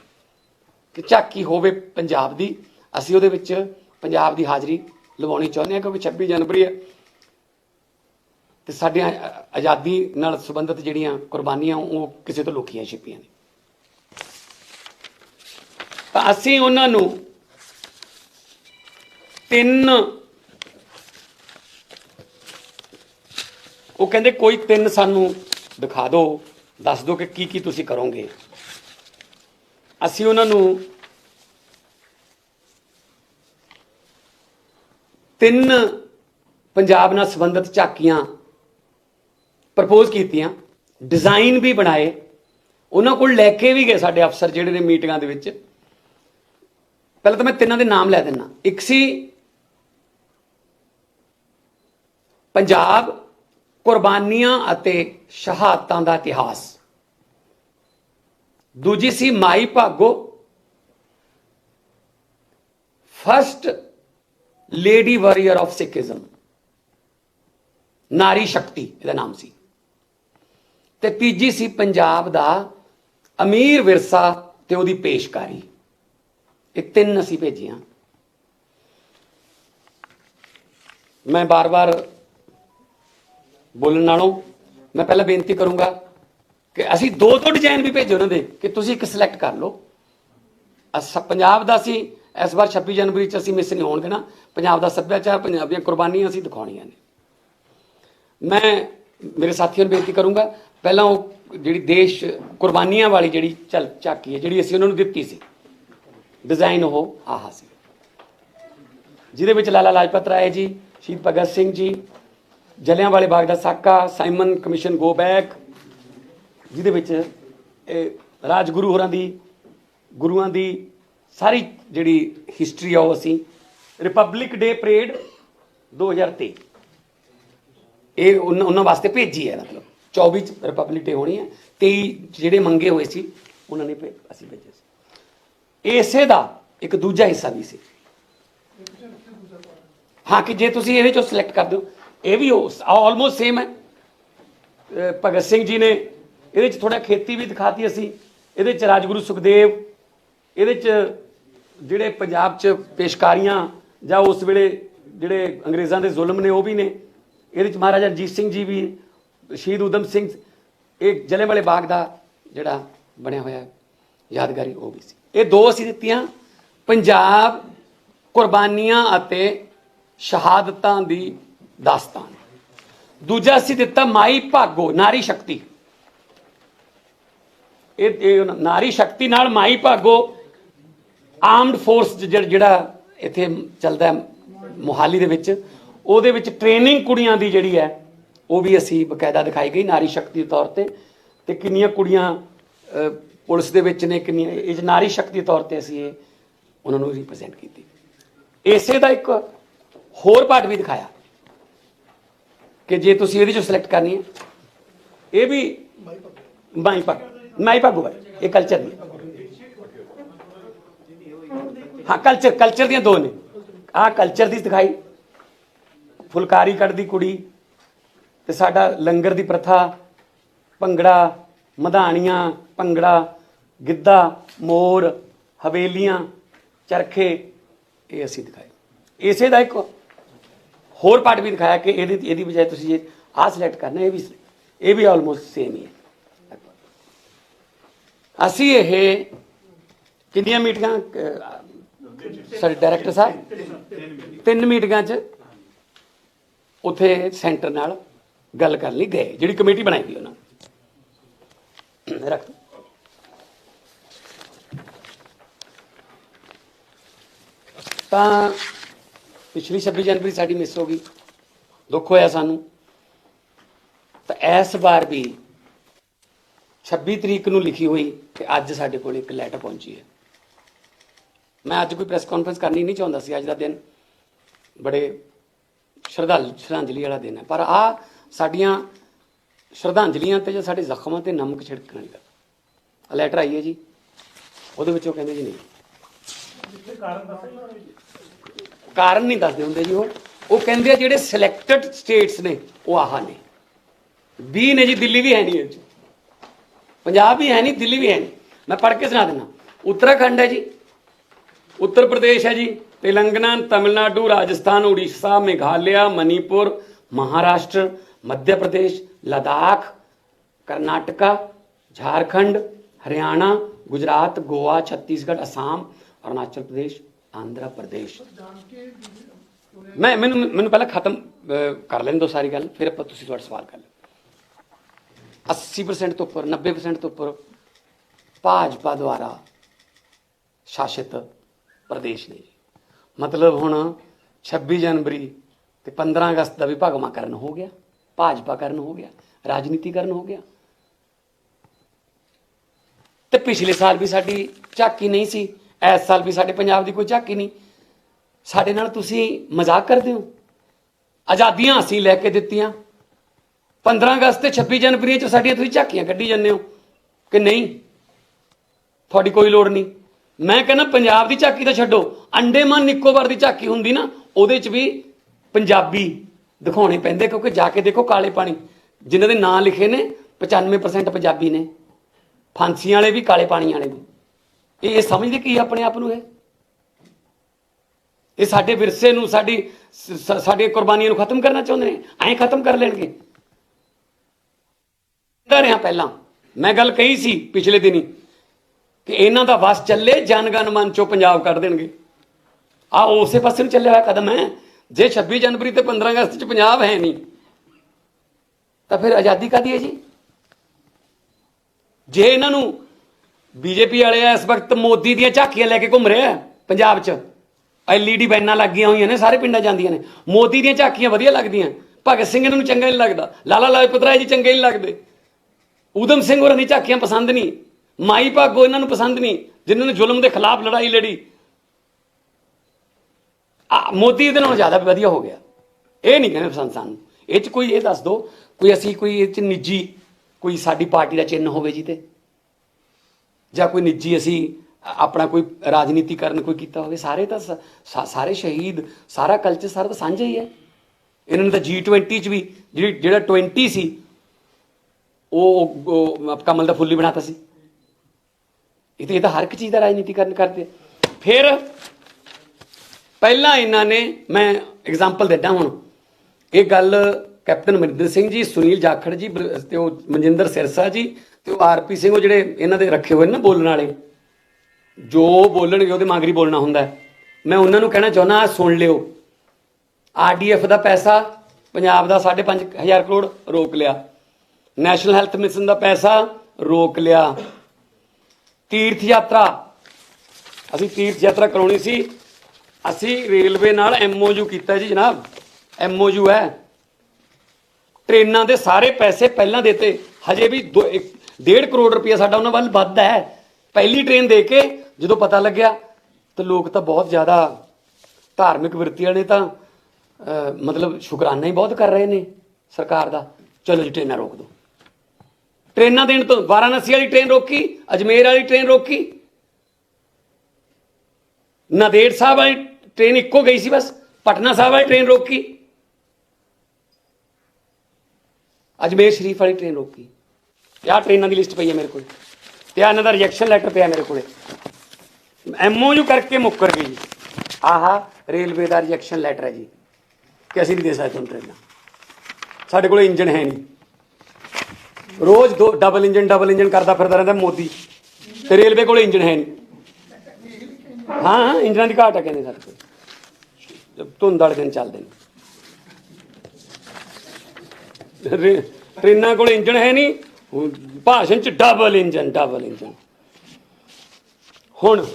ਕਿ ਝਾਕੀ ਹੋਵੇ ਪੰਜਾਬ ਦੀ। ਅਸੀਂ ਉਹਦੇ ਵਿੱਚ ਪੰਜਾਬ ਦੀ ਹਾਜ਼ਰੀ ਲਵਾਉਣੀ ਚਾਹੁੰਦੇ ਹਾਂ ਕਿਉਂਕਿ 26 ਜਨਵਰੀ ਹੈ ਤੇ ਸਾਡੇ ਆਜ਼ਾਦੀ ਨਾਲ ਸੰਬੰਧਿਤ ਜਿਹੜੀਆਂ ਕੁਰਬਾਨੀਆਂ ਉਹ ਕਿਸੇ ਤੋਂ ਲੁਕੀਆਂ ਛਿਪੀਆਂ ਨੇ ਤਾਂ ਅਸੀਂ ਉਹਨਾਂ ਨੂੰ ਤਿੰਨ। ਉਹ ਕਹਿੰਦੇ, ਕੋਈ ਤਿੰਨ ਸਾਨੂੰ ਦਿਖਾ ਦਿਓ, ਦੱਸ ਦਿਓ ਕਿ ਕੀ ਕੀ ਤੁਸੀਂ ਕਰੋਗੇ। ਅਸੀਂ ਉਹਨਾਂ ਨੂੰ ਤਿੰਨ ਪੰਜਾਬ ਨਾਲ ਸੰਬੰਧਿਤ ਝਾਕੀਆਂ ਪ੍ਰਪੋਜ਼ ਕੀਤੀਆਂ, ਡਿਜ਼ਾਈਨ ਵੀ ਬਣਾਏ। ਉਹਨਾਂ ਕੋਲ ਲੈ ਕੇ ਵੀ ਗਏ ਸਾਡੇ ਅਫਸਰ ਜਿਹੜੇ ਨੇ ਮੀਟਿੰਗਾਂ ਦੇ ਵਿੱਚ। ਪਹਿਲਾਂ ਤਾਂ ਮੈਂ ਤਿੰਨਾਂ ਦੇ ਨਾਮ ਲੈ ਦਿੰਨਾ ਇੱਕ ਸੀ ਪੰਜਾਬ ਕੁਰਬਾਨੀਆਂ ਅਤੇ ਸ਼ਹਾਦਤਾਂ ਦਾ ਇਤਿਹਾਸ। ਦੂਜੀ ਸੀ Mai Bhago. First lady warrior of Sikhism ਨਾਰੀ ਸ਼ਕਤੀ, ਇਹਦਾ ਨਾਮ ਸੀ। ਤੇ ਤੀਜੀ ਸੀ ਪੰਜਾਬ ਦਾ ਅਮੀਰ ਵਿਰਸਾ ਤੇ ਉਹਦੀ ਪੇਸ਼ਕਾਰੀ। ਇਹ ਤਿੰਨ ਅਸੀਂ ਭੇਜੀਆਂ। ਮੈਂ ਬਾਰ-ਬਾਰ ਬੋਲਣ ਨਾਲੋਂ ਮੈਂ ਪਹਿਲਾਂ ਬੇਨਤੀ ਕਰੂੰਗਾ ਕਿ ਅਸੀਂ ਦੋ ਦੋ ਡਿਜ਼ਾਈਨ ਵੀ ਭੇਜੇ ਉਹਨਾਂ ਦੇ ਕਿ ਤੁਸੀਂ ਇੱਕ ਸਿਲੈਕਟ ਕਰ ਲਓ। ਅਸ ਪੰਜਾਬ ਦਾ ਸੀ ਇਸ ਵਾਰ 26 ਜਨਵਰੀ ਚ ਅਸੀਂ ਮਿਸ ਨਹੀਂ ਹੋਣ ਦੇਣਾ ਪੰਜਾਬ ਦਾ ਸੱਭਿਆਚਾਰ, ਪੰਜਾਬ ਦੀਆਂ ਕੁਰਬਾਨੀਆਂ ਅਸੀਂ ਦਿਖਾਉਣੀਆਂ ਨੇ। ਮੈਂ ਮੇਰੇ ਸਾਥੀਆਂ ਨੂੰ ਬੇਨਤੀ ਕਰੂੰਗਾ, ਪਹਿਲਾਂ ਉਹ ਜਿਹੜੀ ਦੇਸ਼ ਕੁਰਬਾਨੀਆਂ ਵਾਲੀ ਜਿਹੜੀ ਚੱਲ ਝਾਕੀ ਹੈ, ਜਿਹੜੀ ਅਸੀਂ ਉਹਨਾਂ ਨੂੰ ਦਿੱਤੀ ਸੀ ਡਿਜ਼ਾਈਨ ਉਹ ਆਹ ਸੀ। ਜਿਹਦੇ ਵਿੱਚ ਲਾਲਾ ਲਾਜਪਤ ਰਾਏ ਜੀ, ਸ਼ਹੀਦ ਭਗਤ ਸਿੰਘ ਜੀ ਜਲਿਆਂਵਾਲੇ ਬਾਗ ਦਾ ਸਾਕਾ, ਸਾਈਮਨ ਕਮਿਸ਼ਨ ਗੋ ਬੈਕ, ਜਿਹਦੇ ਵਿੱਚ ਇਹ ਰਾਜਗੁਰੂ ਹੋਰਾਂ ਦੀ, ਗੁਰੂਆਂ ਦੀ ਸਾਰੀ ਜਿਹੜੀ ਹਿਸਟਰੀ ਆ ਉਹ ਅਸੀਂ ਰਿਪਬਲਿਕ ਡੇ ਪਰੇਡ 2023 ਇਹ ਉਹਨਾਂ ਉਹਨਾਂ ਵਾਸਤੇ ਭੇਜੀ ਹੈ, ਮਤਲਬ 24 ਚ ਰਿਪਬਲਿਕ ਡੇ ਹੋਣੀ ਹੈ 23 ਜਿਹੜੇ ਮੰਗੇ ਹੋਏ ਸੀ, ਉਹਨਾਂ ਨੇ ਭੇ- ਅਸੀਂ ਭੇਜੇ ਸੀ। ਇਸੇ ਦਾ ਇੱਕ ਦੂਜਾ ਹਿੱਸਾ ਵੀ ਸੀ। ਹਾਂ, ਕਿ ਜੇ ਤੁਸੀਂ ਇਹਦੇ ਚੋਂ ਸਿਲੈਕਟ ਕਰ ਦਿਓ ਇਹ ਵੀ ਆਲਮੋਸਟ ਸੇਮ ਹੈ। ਭਗਤ ਸਿੰਘ ਜੀ ਨੇ ਇਹਦੇ ਚ ਥੋੜਾ ਖੇਤੀ ਵੀ ਦਿਖਾਤੀ ਅਸੀਂ। ਇਹਦੇ ਚ ਰਾਜਗੁਰੂ ਸੁਖਦੇਵ, ਇਹਦੇ ਚ ਜਿਹੜੇ ਪੰਜਾਬ ਚ ਪੇਸ਼ਕਾਰੀਆਂ ਜਾਂ ਉਸ ਵੇਲੇ ਜਿਹੜੇ ਅੰਗਰੇਜ਼ਾਂ ਦੇ ਜ਼ੁਲਮ ਨੇ ਉਹ ਵੀ ਨੇ। ਇਹਦੇ ਚ ਮਹਾਰਾਜਾ ਰਣਜੀਤ ਸਿੰਘ ਜੀ ਵੀ ਸ਼ਹੀਦ ਊਧਮ ਸਿੰਘ ਇਹ ਜਲਿਆਂਵਾਲੇ ਬਾਗ ਦਾ ਜਿਹੜਾ ਬਣਿਆ ਹੋਇਆ ਯਾਦਗਾਰੀ ਉਹ ਵੀ ਸੀ। ਇਹ ਦੋ ਅਸੀਂ ਦਿੱਤੀਆਂ, ਪੰਜਾਬ ਕੁਰਬਾਨੀਆਂ ਅਤੇ ਸ਼ਹਾਦਤਾਂ ਦੀ ਦਾਸਤਾਨ। ਦੂਜਾ ਅਸੀਂ ਦਿੱਤਾ ਮਾਈ ਭਾਗੋ, ਨਾਰੀ ਸ਼ਕਤੀ। ਇਹ ਨਾਰੀ ਸ਼ਕਤੀ ਨਾਲ ਮਾਈ ਭਾਗੋ ਆਰਮਡ ਫੋਰਸ ਜਿਹੜਾ ਇੱਥੇ ਚੱਲਦਾ ਹੈ ਮੋਹਾਲੀ ਦੇ ਵਿੱਚ, ਉਹਦੇ ਵਿੱਚ ਟ੍ਰੇਨਿੰਗ ਕੁੜੀਆਂ ਦੀ ਜਿਹੜੀ ਹੈ, ਉਹ ਵੀ ਅਸੀਂ ਬਕਾਇਦਾ ਦਿਖਾਈ ਗਈ ਨਾਰੀ ਸ਼ਕਤੀ ਦੇ ਤੌਰ ਤੇ। ਤੇ ਕਿੰਨੀਆਂ ਕੁੜੀਆਂ ਪੁਲਿਸ ਦੇ ਵਿੱਚ ਨੇ, ਕਿੰਨੀਆਂ ਇਹ ਨਾਰੀ ਸ਼ਕਤੀ ਦੇ ਤੌਰ ਤੇ ਅਸੀਂ ਇਹ ਉਹਨਾਂ ਨੂੰ ਰਿਪਰੈਜ਼ੈਂਟ ਕੀਤੀ। ਇਸੇ ਦਾ ਇੱਕ ਹੋਰ ਪਾਰਟ ਵੀ ਦਿਖਾਇਆ। ਕਿ ਜੇ ਤੁਸੀਂ ਇਹਦੇ ਚੋਂ ਸਿਲੈਕਟ ਕਰਨੀ ਹੈ। ਇਹ ਵੀ ਮਾਈ ਪੱਗ ਮਾਈ ਪੱਗ ਹੋਵੇ ਇਹ ਕਲਚਰ ਦੀ ਹਾਂ ਕਲਚਰ ਕਲਚਰ ਦੀਆਂ ਦੋ ਨੇ। ਆਹ ਕਲਚਰ ਦੀ ਦਿਖਾਈ ਫੁਲਕਾਰੀ ਕੱਢਦੀ ਕੁੜੀ ਤੇ ਸਾਡਾ ਲੰਗਰ ਦੀ ਪ੍ਰਥਾ, ਭੰਗੜਾ, ਮਧਾਣੀਆਂ, ਭੰਗੜਾ, ਗਿੱਧਾ, ਮੋਰ, ਹਵੇਲੀਆਂ, ਚਰਖੇ, ਇਹ ਅਸੀਂ ਦਿਖਾਏ। ਇਸੇ ਦਾ ਇੱਕ ਹੋਰ ਪਾਰਟ ਵੀ ਦਿਖਾਇਆ ਕਿ ਇਹਦੀ ਇਹਦੀ ਬਜਾਏ ਤੁਸੀਂ ਇਹ ਆਹ ਸਿਲੈਕਟ ਕਰਨਾ ਇਹ ਵੀ ਇਹ ਵੀ ਆਲਮੋਸਟ ਸੇਮ ਹੀ ਹੈ। ਅਸੀਂ ਇਹ ਕਿੰਨੀਆਂ ਮੀਟਿੰਗਾਂ ਅਹ, ਡਾਇਰੈਕਟਰ ਸਾਹਿਬ? ਤਿੰਨ ਮੀਟਿੰਗਾਂ 'ਚ ਉਥੇ ਸੈਂਟਰ ਨਾਲ ਗੱਲ ਕਰਨ ਲਈ ਗਏ ਜਿਹੜੀ ਕਮੇਟੀ ਬਣਾਈ ਗਈ ਉਹਨਾਂ ਰੱਖ ਤਾਂ ਪਿਛਲੀ 26 ਜਨਵਰੀ ਸਾਡੀ ਮਿਸ ਹੋ ਗਈ। ਦੁੱਖ ਹੋਇਆ ਸਾਨੂੰ। ਤਾਂ ਇਸ ਵਾਰ ਵੀ 26 ਤਰੀਕ ਨੂੰ ਲਿਖੀ ਹੋਈ ਤੇ ਅੱਜ ਸਾਡੇ ਕੋਲ ਇੱਕ ਲੈਟਰ ਪਹੁੰਚੀ ਹੈ। ਮੈਂ ਅੱਜ ਕੋਈ ਪ੍ਰੈਸ ਕਾਨਫਰੰਸ ਕਰਨੀ ਨਹੀਂ ਚਾਹੁੰਦਾ ਸੀ, ਅੱਜ ਦਾ ਦਿਨ ਬੜੇ ਸ਼ਰਧਾਲ, ਸ਼ਰਧਾਂਜਲੀ ਵਾਲਾ ਦਿਨ ਹੈ। ਪਰ ਆ ਸਾਡੀਆਂ ਸ਼ਰਧਾਂਜਲੀਆਂ ਤੇ ਜਾਂ ਸਾਡੇ ਜ਼ਖਮਾਂ ਤੇ ਨਮਕ ਛਿੜਕਣ ਵਾਲੀ ਗੱਲ। ਲੈਟਰ ਆਈ ਹੈ ਜੀ। ਉਹਦੇ ਵਿੱਚ ਉਹ ਕਹਿੰਦੇ ਜੀ ਨਹੀਂ। ਕਾਰਨ ਨਹੀਂ ਦੱਸਦੇ ਹੁੰਦੇ ਜੀ ਉਹ। ਉਹ ਕਹਿੰਦੇ ਆ ਜਿਹੜੇ ਸਿਲੈਕਟਡ ਸਟੇਟਸ ਨੇ, ਉਹ ਆਹ ਨੇ। 20 ਨੇ ਜੀ, ਦਿੱਲੀ ਵੀ ਹੈ ਨਹੀਂ ਇਹ 'ਚ। ਪੰਜਾਬ ਵੀ ਹੈ ਨਹੀਂ, ਦਿੱਲੀ ਵੀ ਹੈ ਨਹੀਂ। ਮੈਂ ਪੜ੍ਹ ਕੇ ਸੁਣਾ ਦਿੰਦਾ। ਉੱਤਰਾਖੰਡ ਹੈ ਜੀ। ਉੱਤਰ ਪ੍ਰਦੇਸ਼ ਹੈ ਜੀ। ਤੇਲੰਗਾਨਾ, ਤਮਿਲਨਾਡੂ, ਰਾਜਸਥਾਨ, ਉੜੀਸਾ, ਮੇਘਾਲਿਆ, ਮਨੀਪੁਰ, ਮਹਾਰਾਸ਼ਟਰ ਮੱਧ ਪ੍ਰਦੇਸ਼, ਲਦਾਖ, ਕਰਨਾਟਕਾ, ਝਾਰਖੰਡ, ਹਰਿਆਣਾ, ਗੁਜਰਾਤ, ਗੋਆ, ਛੱਤੀਸਗੜ੍ਹ, ਅਸਾਮ, ਅਰੁਣਾਚਲ ਪ੍ਰਦੇਸ਼। ਆਂਧਰਾ ਪ੍ਰਦੇਸ਼। ਮੈਂ ਮੈਨੂੰ ਮੈਨੂੰ ਪਹਿਲਾਂ ਖਤਮ ਕਰ ਲੈਣ ਦਿਓ ਸਾਰੀ ਗੱਲ, ਫਿਰ ਆਪਾਂ ਤੁਸੀਂ ਤੁਹਾਡਾ ਸਵਾਲ ਕਰ ਲਓ 80% ਤੋਂ ਉੱਪਰ 90% ਤੋਂ ਉੱਪਰ ਭਾਜਪਾ ਦੁਆਰਾ ਸ਼ਾਸਿਤ ਪ੍ਰਦੇਸ਼ ਨੇ ਜੀ। ਮਤਲਬ ਹੁਣ 26 ਜਨਵਰੀ ਤੇ 15 ਅਗਸਤ ਦਾ ਵੀ ਭਗਵਾਕਰਨ ਹੋ ਗਿਆ, ਭਾਜਪਾ ਕਰਨ ਹੋ ਗਿਆ, ਰਾਜਨੀਤੀ ਕਰਨ ਹੋ ਗਿਆ। ਤੇ ਪਿਛਲੇ ਸਾਲ ਵੀ ਸਾਡੀ ਝਾਕੀ ਨਹੀਂ ਸੀ। ਇਸ ਸਾਲ ਵੀ ਸਾਡੇ ਪੰਜਾਬ ਦੀ ਕੋਈ ਝਾਕੀ ਨਹੀਂ। ਸਾਡੇ ਨਾਲ ਤੁਸੀਂ ਮਜ਼ਾਕ ਕਰਦੇ ਹੋ। ਆਜ਼ਾਦੀਆਂ ਅਸੀਂ ਲੈ ਕੇ ਦਿੱਤੀਆਂ। 15 ਅਗਸਤ ਤੇ 26 ਜਨਵਰੀ ਚ ਸਾਡੀਆਂ ਤੁਸੀਂ ਝਾਕੀਆਂ ਕੱਢੀ ਜਾਂਦੇ ਹੋ ਕਿ ਨਹੀਂ? ਤੁਹਾਡੀ ਕੋਈ ਲੋੜ ਨਹੀਂ। ਮੈਂ ਕਹਿੰਦਾ ਪੰਜਾਬ ਦੀ ਝਾਕੀ ਤਾਂ ਛੱਡੋ। ਅੰਡੇਮਾਨ ਨਿਕੋਬਾਰ ਦੀ ਝਾਕੀ ਹੁੰਦੀ ਨਾ, ਉਹਦੇ ਚ ਵੀ ਪੰਜਾਬੀ ਦਿਖਾਉਣੇ ਪੈਂਦੇ ਕਿਉਂਕਿ ਜਾ ਕੇ ਦੇਖੋ ਕਾਲੇ ਪਾਣੀ। ਜਿਨ੍ਹਾਂ ਦੇ ਨਾਂ ਲਿਖੇ ਨੇ 95% ਪੰਜਾਬੀ ਨੇ। ਫਾਂਸੀਆਂ ਵਾਲੇ ਵੀ ਕਾਲੇ ਪਾਣੀ ਵਾਲੇ ਵੀ ਇਹ ਇਹ ਸਮਝਦੇ ਕੀ ਆਪਣੇ ਆਪ ਨੂੰ ਇਹ? ਇਹ ਸਾਡੇ ਵਿਰਸੇ ਨੂੰ, ਸਾਡੀ ਸ- ਸਾਡੀਆਂ ਕੁਰਬਾਨੀਆਂ ਨੂੰ ਖਤਮ ਕਰਨਾ ਚਾਹੁੰਦੇ ਨੇ? ਐਂ ਖਤਮ ਕਰ ਲੈਣਗੇ। ਕਹਿੰਦਾ ਰਿਹਾ ਪਹਿਲਾਂ। ਮੈਂ ਗੱਲ ਕਹੀ ਸੀ ਪਿਛਲੇ ਦਿਨੀ ਕਿ ਇਹਨਾਂ ਦਾ ਵਸ ਚੱਲੇ ਜਨਗਨ ਮਨ ਚੋਂ ਪੰਜਾਬ ਕੱਢ ਦੇਣਗੇ। ਆ ਉਸੇ ਪਾਸੇ ਨੂੰ ਚੱਲਿਆ ਹੋਇਆ ਕਦਮ ਹੈ। ਜੇ 26 ਜਨਵਰੀ ਤੇ 15 ਅਗਸਤ ਚ ਪੰਜਾਬ ਹੈ ਨਹੀਂ, ਤਾਂ ਫਿਰ ਆਜ਼ਾਦੀ ਕਾਦੀ ਹੈ ਜੀ? ਜੇ ਇਹਨਾਂ ਨੂੰ ਬੀਜੇਪੀ ਵਾਲੇ ਇਸ ਵਕਤ ਮੋਦੀ ਦੀਆਂ ਝਾਕੀਆਂ ਲੈ ਕੇ ਘੁੰਮ ਰਹੇ ਆ ਪੰਜਾਬ 'ਚ। ਐਲਈਡੀ ਬੈਨਾਂ ਲੱਗੀਆਂ ਹੋਈਆਂ ਨੇ, ਸਾਰੇ ਪਿੰਡਾਂ ਜਾਂਦੀਆਂ ਨੇ। ਮੋਦੀ ਦੀਆਂ ਝਾਕੀਆਂ ਵਧੀਆ ਲੱਗਦੀਆਂ, ਭਗਤ ਸਿੰਘ ਇਹਨਾਂ ਨੂੰ ਚੰਗਾ ਨਹੀਂ ਲੱਗਦਾ। ਲਾਲਾ ਲਾਜਪਤ ਰਾਏ ਜੀ ਚੰਗੇ ਨਹੀਂ ਲੱਗਦੇ। ਊਧਮ ਸਿੰਘ ਹੋਰਾਂ ਦੀ ਝਾਕੀਆਂ ਪਸੰਦ ਨਹੀਂ। ਮਾਈ ਭਾਗੋ ਇਹਨਾਂ ਨੂੰ ਪਸੰਦ ਨਹੀਂ, ਜਿਨ੍ਹਾਂ ਨੇ ਜ਼ੁਲਮ ਦੇ ਖਿਲਾਫ ਲੜਾਈ ਲੜੀ। ਆ, ਮੋਦੀ ਇਹਦੇ ਨਾਲੋਂ ਜ਼ਿਆਦਾ ਵਧੀਆ ਹੋ ਗਿਆ। ਇਹ ਨਹੀਂ ਕਹਿੰਦੇ ਪਸੰਦ ਸਾਨੂੰ। ਇਹ ਚ ਕੋਈ ਇਹ ਦੱਸ ਦਿਓ ਕੋਈ ਅਸੀਂ ਕੋਈ ਇਹ ਚ ਨਿੱਜੀ, ਕੋਈ ਸਾਡੀ ਪਾਰਟੀ ਦਾ ਚਿੰਨ੍ਹ ਹੋਵੇ ਜੀ ਤੇ। ਜਾਂ ਕੋਈ ਨਿੱਜੀ ਅਸੀਂ ਆਪਣਾ ਕੋਈ ਰਾਜਨੀਤੀਕਰਨ ਕੋਈ ਕੀਤਾ ਹੋਵੇ, ਸਾਰੇ ਤਾਂ ਸਾਰੇ ਸ਼ਹੀਦ, ਸਾਰਾ ਕਲਚਰ ਸਾਰਾ ਤਾਂ ਸਾਂਝਾ ਹੀ ਹੈ। ਇਹਨਾਂ ਨੇ ਤਾਂ G20 ਚ ਵੀ ਜਿਹੜੀ, ਜਿਹੜਾ 20 ਸੀ, ਉਹ ਕਮਲ ਦਾ ਫੁੱਲ ਹੀ ਬਣਾਤਾ ਸੀ। ਇਹ ਤਾਂ ਇਹ ਤਾਂ ਹਰ ਇੱਕ ਚੀਜ਼ ਦਾ ਰਾਜਨੀਤੀਕਰਨ ਕਰਦੇ ਫਿਰ ਪਹਿਲਾਂ ਇਹਨਾਂ ਨੇ, ਮੈਂ ਐਗਜ਼ਾਮਪਲ ਦਿੰਦਾ ਹੁਣ। ਇਹ ਗੱਲ ਕੈਪਟਨ ਅਮਰਿੰਦਰ ਸਿੰਘ ਜੀ, ਸੁਨੀਲ ਜਾਖੜ ਜੀ, ਬਰ- ਤੇ ਉਹ ਮਨਜਿੰਦਰ ਸਿਰਸਾ ਜੀ ਤੇ ਉਹ ਆਰਪੀ ਸਿੰਘ ਉਹ ਜਿਹੜੇ ਇਹਨਾਂ ਦੇ ਰੱਖੇ ਹੋਏ ਨੇ ਨਾ ਬੋਲਣ ਵਾਲੇ, ਜੋ ਬੋਲਣਗੇ ਉਹਦੇ ਮੰਗਰੀ ਬੋਲਣਾ ਹੁੰਦਾ ਮੈਂ ਉਹਨਾਂ ਨੂੰ ਕਹਿਣਾ ਚਾਹੁੰਦਾ, ਆਹ ਸੁਣ ਲਿਓ। ਆਰਡੀਐਫ ਦਾ ਪੈਸਾ, ਪੰਜਾਬ ਦਾ 5.5000 ਕਰੋੜ ਰੋਕ ਲਿਆ। ਨੈਸ਼ਨਲ ਹੈਲਥ ਮਿਸ਼ਨ ਦਾ ਪੈਸਾ ਰੋਕ ਲਿਆ। ਤੀਰਥ ਯਾਤਰਾ, ਅਸੀਂ ਤੀਰਥ ਯਾਤਰਾ ਕਰਾਉਣੀ ਸੀ। ਅਸੀਂ ਰੇਲਵੇ ਨਾਲ ਐਮਓਯੂ ਕੀਤਾ ਜੀ ਜਨਾਬ। ਐਮਓਯੂ ਹੈ। ਟ੍ਰੇਨਾਂ ਦੇ ਸਾਰੇ ਪੈਸੇ ਪਹਿਲਾਂ ਦਿੱਤੇ। ਹਜੇ ਵੀ 1.5 ਕਰੋੜ ਰੁਪਇਆ ਸਾਡਾ ਉਹਨਾਂ ਵੱਲ ਵੱਧਦਾ ਹੈ। ਪਹਿਲੀ ਟ੍ਰੇਨ ਦੇ ਕੇ ਜਦੋਂ ਪਤਾ ਲੱਗਿਆ, ਤਾਂ ਲੋਕ ਤਾਂ ਬਹੁਤ ਜ਼ਿਆਦਾ ਧਾਰਮਿਕ ਵਰਤੀਆਂ ਨੇ ਤਾਂ ਮਤਲਬ ਸ਼ੁਕਰਾਨਾ ਹੀ ਬਹੁਤ ਕਰ ਰਹੇ ਨੇ ਸਰਕਾਰ ਦਾ। ਚਲੋ ਜੀ ਟ੍ਰੇਨਾਂ ਰੋਕ ਦਿਓ। ਟ੍ਰੇਨਾਂ ਦੇਣ ਤੋਂ ਵਾਰਾਣਸੀ ਵਾਲੀ ਟ੍ਰੇਨ ਰੋਕੀ, ਅਜਮੇਰ ਵਾਲੀ ਟ੍ਰੇਨ ਰੋਕੀ। ਨਾਂਦੇੜ ਸਾਹਿਬ ਵਾਲੀ ਟ੍ਰੇਨ ਇੱਕੋ ਗਈ ਸੀ ਬਸ, ਪਟਨਾ ਸਾਹਿਬ ਵਾਲੀ ਟ੍ਰੇਨ ਰੋਕੀ। ਅਜਮੇਰ ਸ਼ਰੀਫ ਵਾਲੀ ਟ੍ਰੇਨ ਰੋਕੀ। ਆਹ ਟ੍ਰੇਨਾਂ ਦੀ ਲਿਸਟ ਪਈ ਹੈ ਮੇਰੇ ਕੋਲ। ਤੇ ਆਹ ਇਹਨਾਂ ਦਾ ਰਿਜੈਕਸ਼ਨ ਲੈਟਰ ਪਿਆ ਮੇਰੇ ਕੋਲੇ। ਐਮਓਯੂ ਕਰਕੇ ਮੁੱਕਰ ਗਈ ਜੀ। ਆਹ ਰੇਲਵੇ ਦਾ ਰਿਜੈਕਸ਼ਨ ਲੈਟਰ ਹੈ ਜੀ। ਕਿ ਅਸੀਂ ਨਹੀਂ ਦੇ ਸਕਦੇ ਤੁਹਾਨੂੰ ਟ੍ਰੇਨਾਂ ਸਾਡੇ ਕੋਲ ਇੰਜਨ ਹੈ ਨਹੀਂ। ਰੋਜ਼ ਦੋ ਡਬਲ ਇੰਜਨ ਡਬਲ ਇੰਜਨ ਕਰਦਾ ਫਿਰਦਾ ਰਹਿੰਦਾ ਮੋਦੀ। ਤੇ ਰੇਲਵੇ ਕੋਲ ਇੰਜਨ ਹੈ ਨਹੀਂ। ਹਾਂ ਇੰਜਨਾਂ ਦੀ ਘਾਟ ਹੈ ਕਹਿੰਦੇ ਸਾਡੇ ਕੋਲ। ਜਦ ਧੁੰਦ ਵਾਲੇ ਦਿਨ ਚੱਲਦੇ ਨੇ। ਰੇ- ਟ੍ਰੇਨਾਂ ਕੋਲ ਇੰਜਨ ਹੈ ਨਹੀਂ। ਹੁਣ ਭਾਸ਼ਣ ਚ ਡਬਲ ਇੰਜਨ ਡਬਲ ਇੰਜਨ ਹੁਣ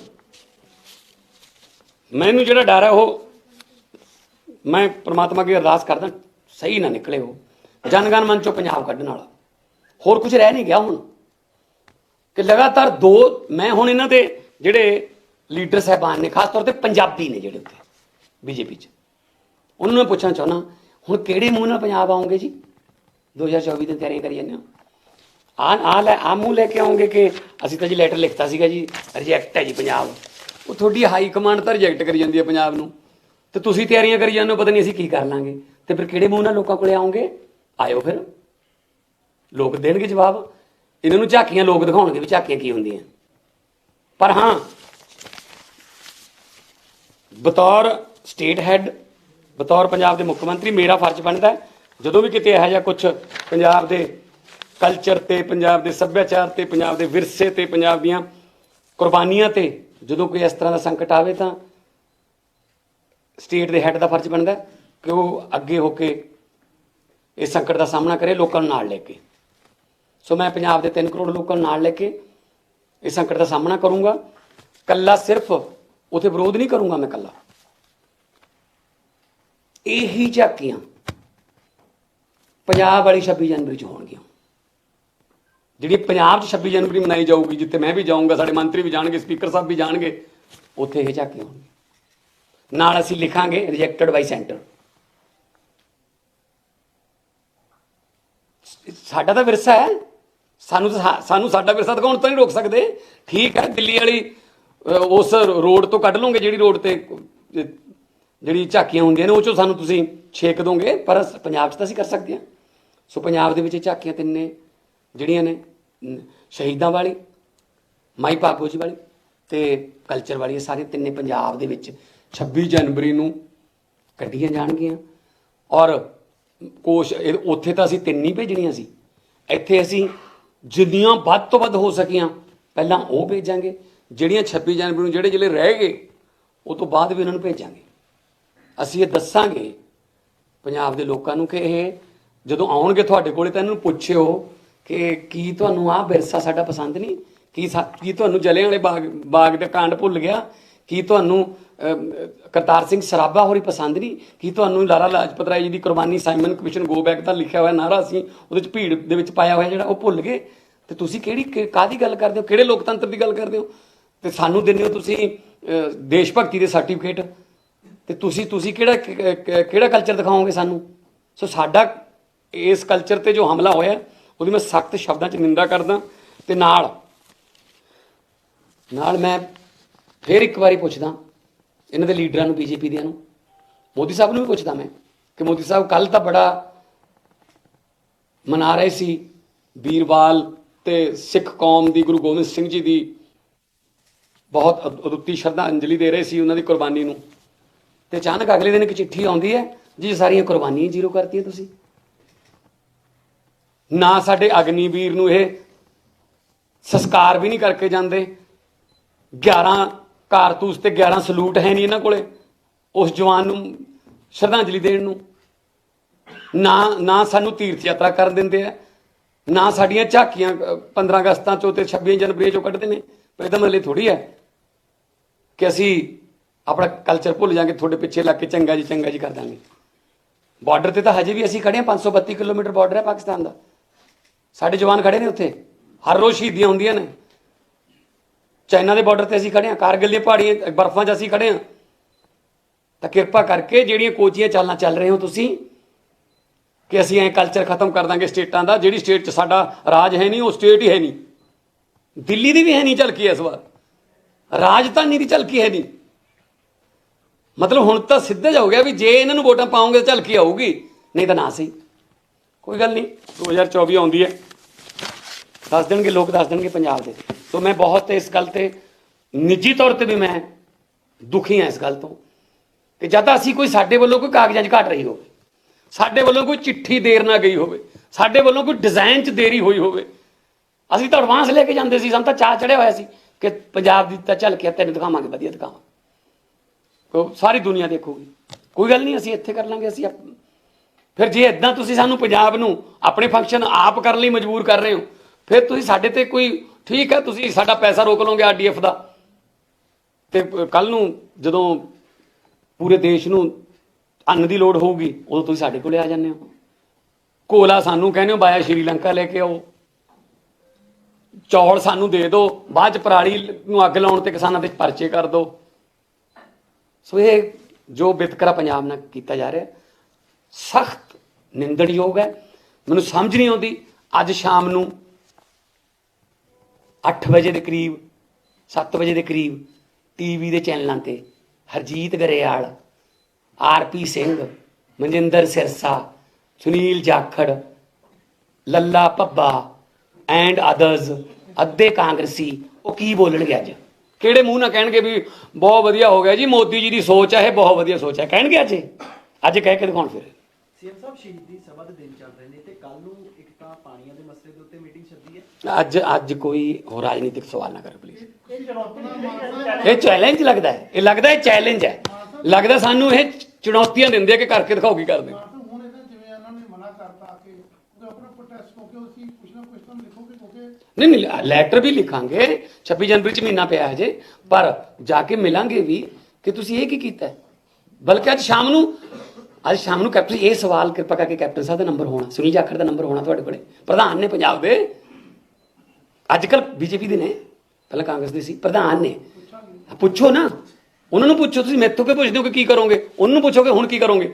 ਮੈਨੂੰ ਜਿਹੜਾ ਡਰ ਹੈ, ਉਹ ਮੈਂ ਪ੍ਰਮਾਤਮਾ ਅੱਗੇ ਅਰਦਾਸ ਕਰਦਾ, ਸਹੀ ਨਾ ਨਿਕਲੇ ਉਹ। ਜਨਗਣ ਮਨ ਚੋਂ ਪੰਜਾਬ ਕੱਢਣ ਵਾਲਾ। ਹੋਰ ਕੁਝ ਰਹਿ ਨਹੀਂ ਗਿਆ ਹੁਣ। ਕਿ ਲਗਾਤਾਰ ਦੋ, ਮੈਂ ਹੁਣ ਇਹਨਾਂ ਦੇ ਜਿਹੜੇ ਲੀਡਰ ਸਾਹਿਬਾਨ ਨੇ, ਖਾਸ ਤੌਰ ਤੇ ਪੰਜਾਬੀ ਨੇ ਜਿਹੜੇ ਉੱਤੇ ਬੀਜੇਪੀ 'ਚ। ਉਹਨਾਂ ਨੂੰ ਮੈਂ ਪੁੱਛਣਾ ਚਾਹੁੰਦਾ, ਹੁਣ ਕਿਹੜੇ ਮੂੰਹ ਨਾਲ ਪੰਜਾਬ ਆਉਂਗੇ ਜੀ? 2024 ਦੀ ਤਿਆਰੀ ਕਰੀ ਜਾਂਦੇ ਹੋ। ਆ ਆ ਲੈ ਆ ਮੂੰਹ ਲੈ ਕੇ ਆਉਂਗੇ ਕਿ ਅਸੀਂ ਤਾਂ ਜੀ ਲੈਟਰ ਲਿਖਤਾ ਸੀਗਾ ਜੀ ਰਿਜੈਕਟ ਹੈ ਜੀ ਪੰਜਾਬ। ਉਹ ਤੁਹਾਡੀ ਹਾਈ ਕਮਾਂਡ ਤਾਂ ਰਿਜੈਕਟ ਕਰੀ ਜਾਂਦੀ ਹੈ ਪੰਜਾਬ ਨੂੰ। ਤੇ ਤੁਸੀਂ ਤਿਆਰੀਆਂ ਕਰੀ ਜਾਂਦੇ ਹੋ, ਪਤਾ ਨਹੀਂ ਅਸੀਂ ਕੀ ਕਰ ਲਾਂਗੇ। ਤੇ ਫਿਰ ਕਿਹੜੇ ਮੂੰਹ ਨਾਲ ਲੋਕਾਂ ਕੋਲੇ ਆਉਂਗੇ? ਆਇਓ ਫਿਰ। ਲੋਕ ਦੇਣਗੇ ਜਵਾਬ। ਇਹਨਾਂ ਨੂੰ ਝਾਕੀਆਂ ਲੋਕ ਦਿਖਾਉਣਗੇ ਵੀ ਝਾਕੀਆਂ ਕੀ ਹੁੰਦੀਆਂ। ਪਰ ਹਾਂ, ਬਤੌਰ ਸਟੇਟ ਹੈੱਡ ਬਤੌਰ ਪੰਜਾਬ ਦੇ ਮੁੱਖ ਮੰਤਰੀ ਮੇਰਾ ਫਰਜ਼ ਬਣਦਾ ਜਦੋਂ ਵੀ ਕਿਤੇ ਇਹੋ ਜਿਹਾ ਕੁਝ ਪੰਜਾਬ ਦੇ ਕਲਚਰ ਤੇ, ਪੰਜਾਬ ਦੇ ਸੱਭਿਆਚਾਰ ਤੇ, ਪੰਜਾਬ ਦੇ ਵਿਰਸੇ ਤੇ, ਪੰਜਾਬ ਦੀਆਂ ਕੁਰਬਾਨੀਆਂ ਤੇ ਜਦੋਂ ਕੋਈ ਇਸ ਤਰ੍ਹਾਂ ਦਾ ਸੰਕਟ ਆਵੇ ਤਾਂ ਸਟੇਟ ਦੇ ਹੈੱਡ ਦਾ ਫਰਜ਼ ਬਣਦਾ ਕਿ ਉਹ ਅੱਗੇ ਹੋ ਕੇ ਇਸ ਸੰਕਟ ਦਾ ਸਾਹਮਣਾ ਕਰੇ, ਲੋਕਾਂ ਨੂੰ ਨਾਲ ਲੈ ਕੇ। ਸੋ ਮੈਂ ਪੰਜਾਬ ਦੇ 3 ਕਰੋੜ ਲੋਕਾਂ ਨੂੰ ਨਾਲ ਲੈ ਕੇ ਇਸ ਸੰਕਟ ਦਾ ਸਾਹਮਣਾ ਕਰੂੰਗਾ। ਕੱਲਾ ਸਿਰਫ ਉਥੇ ਵਿਰੋਧ ਨਹੀਂ ਕਰੂੰਗਾ ਮੈਂ ਕੱਲਾ ਇਹੀ ਝਾਕੀਆਂ ਪੰਜਾਬ ਵਾਲੀ 26 ਜਨਵਰੀ ਚ ਹੋਣਗੀਆਂ। ਜਿਹੜੀ ਪੰਜਾਬ 'ਚ 26 ਜਨਵਰੀ ਮਨਾਈ ਜਾਊਗੀ, ਜਿੱਥੇ ਮੈਂ ਵੀ ਜਾਊਂਗਾ, ਸਾਡੇ ਮੰਤਰੀ ਵੀ ਜਾਣਗੇ, ਸਪੀਕਰ ਸਾਹਿਬ ਵੀ ਜਾਣਗੇ, ਉੱਥੇ ਇਹ ਝਾਕੀਆਂ ਹੋਣਗੇ ਨਾਲ ਅਸੀਂ ਲਿਖਾਂਗੇ ਰਿਜੈਕਟਡ ਬਾਈ ਸੈਂਟਰ ਸਾਡਾ ਤਾਂ ਵਿਰਸਾ ਹੈ। ਸਾਨੂੰ ਤਾਂ ਸਾਨੂੰ ਸਾਡਾ ਵਿਰਸਾ ਦਿਖਾਉਣ ਤੋਂ ਨਹੀਂ ਰੋਕ ਸਕਦੇ? ਠੀਕ ਹੈ, ਦਿੱਲੀ ਵਾਲੀ ਉਸ ਰੋਡ ਤੋਂ ਕੱਢ ਲਓਗੇ ਜਿਹੜੀ ਰੋਡ ਤੇ ਜਿਹੜੀ ਝਾਕੀਆਂ ਹੁੰਦੀਆਂ ਨੇ, ਉਹ ਚੋਂ ਸਾਨੂੰ ਤੁਸੀਂ ਛੇਕ ਦੋਗੇ, ਪਰ ਪੰਜਾਬ 'ਚ ਤਾਂ ਅਸੀਂ ਕਰ ਸਕਦੇ ਹਾਂ ਸੋ ਪੰਜਾਬ ਦੇ ਵਿੱਚ ਇਹ ਝਾਕੀਆਂ ਤਿੰਨੇ ਜਿਹੜੀਆਂ ਨੇ ਸ਼ਹੀਦਾਂ ਵਾਲੀ, ਮਾਈ ਭਾਗੋ ਜੀ ਵਾਲੀ ਤੇ ਕਲਚਰ ਵਾਲੀ ਇਹ ਸਾਰੀਆਂ ਤਿੰਨੇ ਪੰਜਾਬ ਦੇ ਵਿੱਚ 26 ਜਨਵਰੀ ਨੂੰ ਕੱਢੀਆਂ ਜਾਣਗੀਆਂ। ਔਰ ਕੋਸ਼ ਉੱਥੇ ਤਾਂ ਅਸੀਂ ਤਿੰਨ ਹੀ ਭੇਜਣੀਆਂ ਸੀ। ਇੱਥੇ ਅਸੀਂ ਜਿੰਨੀਆਂ ਵੱਧ ਤੋਂ ਵੱਧ ਹੋ ਸਕੀਆਂ, ਪਹਿਲਾਂ ਉਹ ਭੇਜਾਂਗੇ। ਜਿਹੜੀਆਂ 26 ਜਨਵਰੀ ਨੂੰ ਜਿਹੜੇ ਜਿਹੜੇ ਰਹਿ ਗਏ, ਉਹ ਤੋਂ ਬਾਅਦ ਵੀ ਉਹਨਾਂ ਨੂੰ ਭੇਜਾਂਗੇ। ਅਸੀਂ ਇਹ ਦੱਸਾਂਗੇ ਪੰਜਾਬ ਦੇ ਲੋਕਾਂ ਨੂੰ ਕਿ ਇਹ ਜਦੋਂ ਆਉਣਗੇ ਤੁਹਾਡੇ ਕੋਲੇ ਤਾਂ ਇਹਨਾਂ ਨੂੰ ਪੁੱਛਿਓ ਕਿ ਕੀ ਤੁਹਾਨੂੰ ਆਹ ਵਿਰਸਾ ਸਾਡਾ ਪਸੰਦ ਨਹੀਂ? ਕੀ ਸਾ- ਕੀ ਤੁਹਾਨੂੰ ਜਲਿਆਂ ਵਾਲੇ ਬਾਗ ਬਾਗ ਦਾ ਕਾਂਡ ਭੁੱਲ ਗਿਆ? ਕੀ ਤੁਹਾਨੂੰ ਕਰਤਾਰ ਸਿੰਘ ਸਰਾਭਾ ਹੋਰੀ ਪਸੰਦ ਨਹੀਂ? ਕੀ ਤੁਹਾਨੂੰ ਲਾਲਾ ਲਾਜਪਤ ਰਾਏ ਜੀ ਦੀ ਕੁਰਬਾਨੀ ਸਾਈਮਨ ਕਮਿਸ਼ਨ, ਗੋ ਬੈਕ ਦਾ ਲਿਖਿਆ ਹੋਇਆ ਨਾਰਾ ਸੀ, ਉਹਦੇ ਚ ਭੀੜ ਦੇ ਵਿੱਚ ਪਾਇਆ ਹੋਇਆ ਜਿਹੜਾ ਉਹ ਭੁੱਲ ਗਏ? ਤੇ ਤੁਸੀਂ ਕਿਹੜੀ, ਕਿ- ਕਾਹਦੀ ਗੱਲ ਕਰਦੇ ਹੋ? ਕਿਹੜੇ ਲੋਕਤੰਤਰ ਦੀ ਗੱਲ ਕਰਦੇ ਹੋ? ਤੇ ਸਾਨੂੰ ਦਿੰਦੇ ਹੋ ਤੁਸੀਂ ਦੇਸ਼ ਭਗਤੀ ਦੇ ਸਰਟੀਫਿਕੇਟ। ਤੇ ਤੁਸੀਂ ਤੁਸੀਂ ਕਿਹੜਾ ਕਿਹੜਾ ਕਲਚਰ ਦਿਖਾਓਗੇ ਸਾਨੂੰ? ਸੋ ਸਾਡਾ ਇਸ ਕਲਚਰ ਤੇ ਜੋ ਹਮਲਾ ਹੋਇਆ ਉਹਦੀ ਮੈਂ ਸਖਤ ਸ਼ਬਦਾਂ 'ਚ ਨਿੰਦਾ ਕਰਦਾ ਤੇ ਨਾਲ ਨਾਲ ਮੈਂ ਫੇਰ ਇੱਕ ਵਾਰੀ ਪੁੱਛਦਾ ਇਹਨਾਂ ਦੇ ਲੀਡਰਾਂ ਨੂੰ, ਬੀਜੇਪੀ ਦਿਆਂ ਨੂੰ, ਮੋਦੀ ਸਾਹਿਬ ਨੂੰ ਵੀ ਪੁੱਛਦਾ ਮੈਂ ਕਿ ਮੋਦੀ ਸਾਹਿਬ ਕੱਲ ਤਾਂ ਬੜਾ ਮਨਾ ਰਹੇ ਸੀ ਵੀਰਵਾਲ ਤੇ ਸਿੱਖ ਕੌਮ ਦੀ, ਗੁਰੂ ਗੋਬਿੰਦ ਸਿੰਘ ਜੀ ਦੀ ਬਹੁਤ ਅਦੁੱਤੀ ਸ਼ਰਧਾਂਜਲੀ ਦੇ ਰਹੇ ਸੀ ਉਹਨਾਂ ਦੀ ਕੁਰਬਾਨੀ ਨੂੰ। ਤੇ ਅਚਾਨਕ ਅਗਲੇ ਦਿਨ ਇੱਕ ਚਿੱਠੀ ਆਉਂਦੀ ਹੈ, ਜੀ ਸਾਰੀਆਂ ਕੁਰਬਾਨੀਆਂ ਜ਼ੀਰੋ ਕਰਤੀਆਂ ਤੁਸੀਂ। ਨਾ ਸਾਡੇ ਅਗਨੀਵੀਰ ਨੂੰ ਇਹ ਸੰਸਕਾਰ ਵੀ ਨਹੀਂ ਕਰਕੇ ਜਾਂਦੇ। 11 ਕਾਰਤੂਸ ਤੇ 11 ਸਲੂਟ ਹੈ ਨਹੀਂ ਇਹਨਾਂ ਕੋਲੇ। ਉਸ ਜਵਾਨ ਨੂੰ ਸ਼ਰਧਾਂਜਲੀ ਦੇਣ ਨੂੰ। ਨਾ ਨਾ ਸਾਨੂੰ ਤੀਰਥ ਯਾਤਰਾ ਕਰਨ ਦਿੰਦੇ ਆ। ਨਾ ਸਾਡੀਆਂ ਝਾਕੀਆਂ ਅ, 15 ਅਗਸਤਾਂ ਚੋਂ ਤੇ 26 ਜਨਵਰੀ ਚੋਂ ਕੱਢਦੇ ਨੇ। ਪਰ ਇਹਦਾ ਮਤਲਬ ਥੋੜੀ ਹੈ ਕਿ ਅਸੀਂ ਆਪਣਾ ਕਲਚਰ ਭੁੱਲ ਜਾਾਂਗੇ ਤੁਹਾਡੇ ਪਿੱਛੇ ਲੱਗ ਕੇ ਚੰਗਾ ਜੀ ਚੰਗਾ ਜੀ ਕਰ ਦਾਂਗੇ। ਬਾਰਡਰ ਤੇ ਤਾਂ ਹਜੇ ਵੀ ਅਸੀਂ ਖੜੇ ਹਾਂ 532 ਕਿਲੋਮੀਟਰ ਬਾਰਡਰ ਹੈ ਪਾਕਿਸਤਾਨ ਦਾ। ਸਾਡੇ ਜਵਾਨ ਖੜੇ ਨੇ ਉੱਥੇ। ਹਰ ਰੋਜ਼ ਸ਼ਹੀਦੀਆਂ ਹੁੰਦੀਆਂ ਨੇ। ਚਾਈਨਾ ਦੇ ਬਾਰਡਰ ਤੇ ਅਸੀਂ ਖੜੇ ਹਾਂ, ਕਾਰਗਿਲ ਦੀਆਂ ਪਹਾੜੀਆਂ, ਬਰਫ਼ਾਂ 'ਚ ਅਸੀਂ ਖੜੇ ਹਾਂ। ਤਾਂ ਕਿਰਪਾ ਕਰਕੇ ਜਿਹੜੀਆਂ ਕੋਚੀਆਂ ਚਾਲਾਂ ਚੱਲ ਰਹੇ ਹੋ ਤੁਸੀਂ, ਕਿ ਅਸੀਂ ਐ ਕਲਚਰ ਖਤਮ ਕਰ ਦਾਂਗੇ ਸਟੇਟਾਂ ਦਾ। ਜਿਹੜੀ ਸਟੇਟ 'ਚ ਸਾਡਾ ਰਾਜ ਹੈ ਨਹੀਂ, ਉਹ ਸਟੇਟ ਹੀ ਹੈ ਨਹੀਂ। ਦਿੱਲੀ ਦੀ ਵੀ ਹੈ ਨਹੀਂ ਝਲਕੀ ਇਸ ਵਾਰ। ਰਾਜਧਾਨੀ ਦੀ ਝਲਕੀ ਹੈ ਨਹੀਂ। ਮਤਲਬ ਹੁਣ ਤਾਂ ਸਿੱਧਾ ਜਾ ਹੋ ਗਿਆ ਵੀ ਜੇ ਇਹਨਾਂ ਨੂੰ ਵੋਟਾਂ ਪਾਉਂਗੇ ਤਾਂ ਝਲਕੀ ਆਊਗੀ। ਨਹੀਂ ਤਾਂ ਨਾ ਸਹੀ। ਕੋਈ ਗੱਲ ਨਹੀਂ। 2024 ਆਉਂਦੀ ਹੈ। ਦੱਸ ਦੇਣਗੇ, ਲੋਕ ਦੱਸ ਦੇਣਗੇ ਪੰਜਾਬ ਦੇ। ਸੋ ਮੈਂ ਬਹੁਤ ਇਸ ਗੱਲ ਤੇ ਨਿੱਜੀ ਤੌਰ ਤੇ ਵੀ ਮੈਂ ਦੁਖੀ ਹਾਂ ਇਸ ਗੱਲ ਤੋਂ। ਕਿ ਜਦ ਅਸੀਂ ਕੋਈ ਸਾਡੇ ਵੱਲੋਂ ਕੋਈ ਕਾਗਜ਼ਾਂ 'ਚ ਘਟ ਰਹੀ ਹੋਵੇ, ਸਾਡੇ ਵੱਲੋਂ ਕੋਈ ਚਿੱਠੀ ਦੇਰ ਨਾ ਗਈ ਹੋਵੇ, ਸਾਡੇ ਵੱਲੋਂ ਕੋਈ ਡਿਜ਼ਾਈਨ 'ਚ ਦੇਰੀ ਹੋਈ ਹੋਵੇ, ਅਸੀਂ ਤਾਂ ਐਡਵਾਂਸ ਲੈ ਕੇ ਜਾਂਦੇ ਸੀ, ਸਾਨੂੰ ਤਾਂ ਚਾਹ ਚੜਿਆ ਹੋਇਆ ਸੀ ਕਿ ਪੰਜਾਬ ਦੀ ਤਾਂ ਚੱਲ ਕੇ ਤੈਨੂੰ ਦਿਖਾਵਾਂਗੇ, ਵਧੀਆ ਦਿਖਾਵਾਂ ਕੋ ਸਾਰੀ ਦੁਨੀਆ ਦੇਖੂਗੀ। ਕੋਈ ਗੱਲ ਨਹੀਂ, ਅਸੀਂ ਇੱਥੇ ਕਰ ਲਾਂਗੇ, ਅਸੀਂ ਆਪ- ਫਿਰ ਜੇ ਇਦਾਂ ਤੁਸੀਂ ਸਾਨੂੰ ਪੰਜਾਬ ਨੂੰ ਆਪਣੇ ਫੰਕਸ਼ਨ ਆਪ ਕਰਨ ਲਈ ਮਜਬੂਰ ਕਰ ਰਹੇ ਹੋ ਫਿਰ ਤੁਸੀਂ ਸਾਡੇ ਤੇ ਕੋਈ ਠੀਕ ਹੈ, ਤੁਸੀਂ ਸਾਡਾ ਪੈਸਾ ਰੋਕ ਲਓਗੇ ਆਰਡੀਐਫ ਦਾ। ਤੇ ਕੱਲ ਨੂੰ ਜਦੋਂ ਪੂਰੇ ਦੇਸ਼ ਨੂੰ ਅੰਨ ਦੀ ਲੋੜ ਹੋਊਗੀ, ਉਦੋਂ ਤੁਸੀਂ ਸਾਡੇ ਕੋਲੇ ਆ ਜਾਂਦੇ ਹੋ। ਕੋਲਾ ਸਾਨੂੰ ਕਹਿੰਦੇ ਹੋ, ਬਾਇਆ ਸ਼੍ਰੀਲੰਕਾ ਲੈ ਕੇ ਆਓ। ਚੌਲ ਸਾਨੂੰ ਦੇ ਦਿਓ, ਬਾਅਦ ਚ ਪਰਾਲੀ ਨੂੰ ਅੱਗ ਲਾਉਣ ਤੇ ਕਿਸਾਨਾਂ ਤੇ ਪਰਚੇ ਕਰ ਦਿਓ। ਸੋ ਇਹ ਜੋ ਵਿਤਕਰਾ ਪੰਜਾਬ ਨਾਲ ਕੀਤਾ ਜਾ ਰਿਹਾ, ਸਖਤ ਨਿੰਦਣਯੋਗ ਹੈ। ਮੈਨੂੰ ਸਮਝ ਨਹੀਂ ਆਉਂਦੀ, ਅੱਜ ਸ਼ਾਮ ਨੂੰ 8 ਵਜੇ ਦੇ ਕਰੀਬ 7 ਵਜੇ ਦੇ ਕਰੀਬ ਟੀਵੀ ਦੇ ਚੈਨਲਾਂ ਤੇ ਹਰਜੀਤ ਗਰੇਵਾਲ ਆਰਪੀ ਸਿੰਘ, ਮਨਜਿੰਦਰ ਸਿਰਸਾ, ਸੁਨੀਲ ਜਾਖੜ, ਲੱਲਾ ਪੱਬਾ ਐਂਡ ਅਦਰਸ ਅੱਧੇ ਕਾਂਗਰਸੀ, ਉਹ ਕੀ ਬੋਲਣਗੇ ਅੱਜ? ਕਿਹੜੇ ਮੂੰਹ ਨਾਲ ਕਹਿਣਗੇ ਵੀ ਬਹੁਤ ਵਧੀਆ ਹੋ ਗਿਆ ਜੀ, ਮੋਦੀ ਜੀ ਦੀ ਸੋਚ ਹੈ ਇਹ ਬਹੁਤ ਵਧੀਆ ਸੋਚ ਹੈ ਕਹਿਣਗੇ ਅੱਜ? ਅੱਜ ਕਹਿ ਕੇ ਦਿਖਾਉਣ ਫਿਰ। ਸੀਐਮ ਸਾਹਿਬ ਸ਼ਹੀਦੀ ਸਭਾ ਦੇ ਦਿਨ ਚੱਲ ਰਹੇ ਨੇ ਤੇ ਕੱਲ ਨੂੰ ਇੱਕ ਤਾਂ ਪਾਣੀਆਂ ਦੇ ਮਸਲੇ ਦੇ ਉੱਤੇ ਮੀਟਿੰਗ ਸੱਦੀ ਹੈ। ਅੱਜ ਅੱਜ ਕੋਈ ਹੋਰ ਰਾਜਨੀਤਿਕ ਸਵਾਲ ਨਾ ਕਰੋ ਪਲੀਜ਼ ਇਹ ਚੈਲੰਜ ਲੱਗਦਾ ਹੈ। ਇਹ ਲੱਗਦਾ ਹੈ ਚੈਲੰਜ ਹੈ। ਲੱਗਦਾ ਸਾਨੂੰ ਇਹ ਚੁਣੌਤੀਆਂ ਦਿੰਦੇ ਆ ਕਿ ਕਰਕੇ ਦਿਖਾਓ ਕੀ ਕਰਦੇ। ਹੁਣ ਇਹਨਾਂ ਜਿਵੇਂ ਇਹਨਾਂ ਨੇ ਮਨਾ ਕਰਤਾ ਕਿ ਉਹ ਆਪਣਾ ਪ੍ਰੋਟੈਸਟ ਹੋ ਕੇ ਅਸੀਂ ਕੁਛ ਨਾ ਕੁਛ ਤਾਂ ਲਿਖੋਗੇ ਕਿਉਂਕਿ ਨਹੀਂ ਨਹੀਂ ਲੈਟਰ ਵੀ ਲਿਖਾਂਗੇ। 26 ਜਨਵਰੀ ਚ ਮਹੀਨਾ ਪਿਆ ਹਜੇ। ਪਰ ਜਾ ਕੇ ਮਿਲਾਂਗੇ ਵੀ ਕਿ ਤੁਸੀਂ ਇਹ ਕੀ ਕੀਤਾ? ਬਲਕਿ ਅੱਜ ਸ਼ਾਮ ਨੂੰ ਅੱਜ ਸ਼ਾਮ ਨੂੰ ਕੈਪਟਨ ਇਹ ਸਵਾਲ ਕਿਰਪਾ ਕਰਕੇ ਕੈਪਟਨ ਸਾਹਿਬ ਦਾ ਨੰਬਰ ਹੋਣਾ, ਸੁਨੀਲ ਜਾਖੜ ਦਾ ਨੰਬਰ ਹੋਣਾ ਤੁਹਾਡੇ ਕੋਲੇ। ਪ੍ਰਧਾਨ ਨੇ ਪੰਜਾਬ ਦੇ ਅੱਜ ਕੱਲ ਬੀਜੇਪੀ ਦੇ ਨੇ, ਪਹਿਲਾਂ ਕਾਂਗਰਸ ਦੇ ਸੀ, ਪ੍ਰਧਾਨ ਨੇ। ਪੁੱਛੋ ਨਾ, ਉਹਨਾਂ ਨੂੰ ਪੁੱਛੋ ਤੁਸੀਂ ਮੈਥੋਂ ਕਿ ਪੁੱਛਦੇ ਹੋ ਕਿ ਕੀ ਕਰੋਗੇ? ਉਹਨੂੰ ਪੁੱਛੋਗੇ, ਹੁਣ ਕੀ ਕਰੋਗੇ?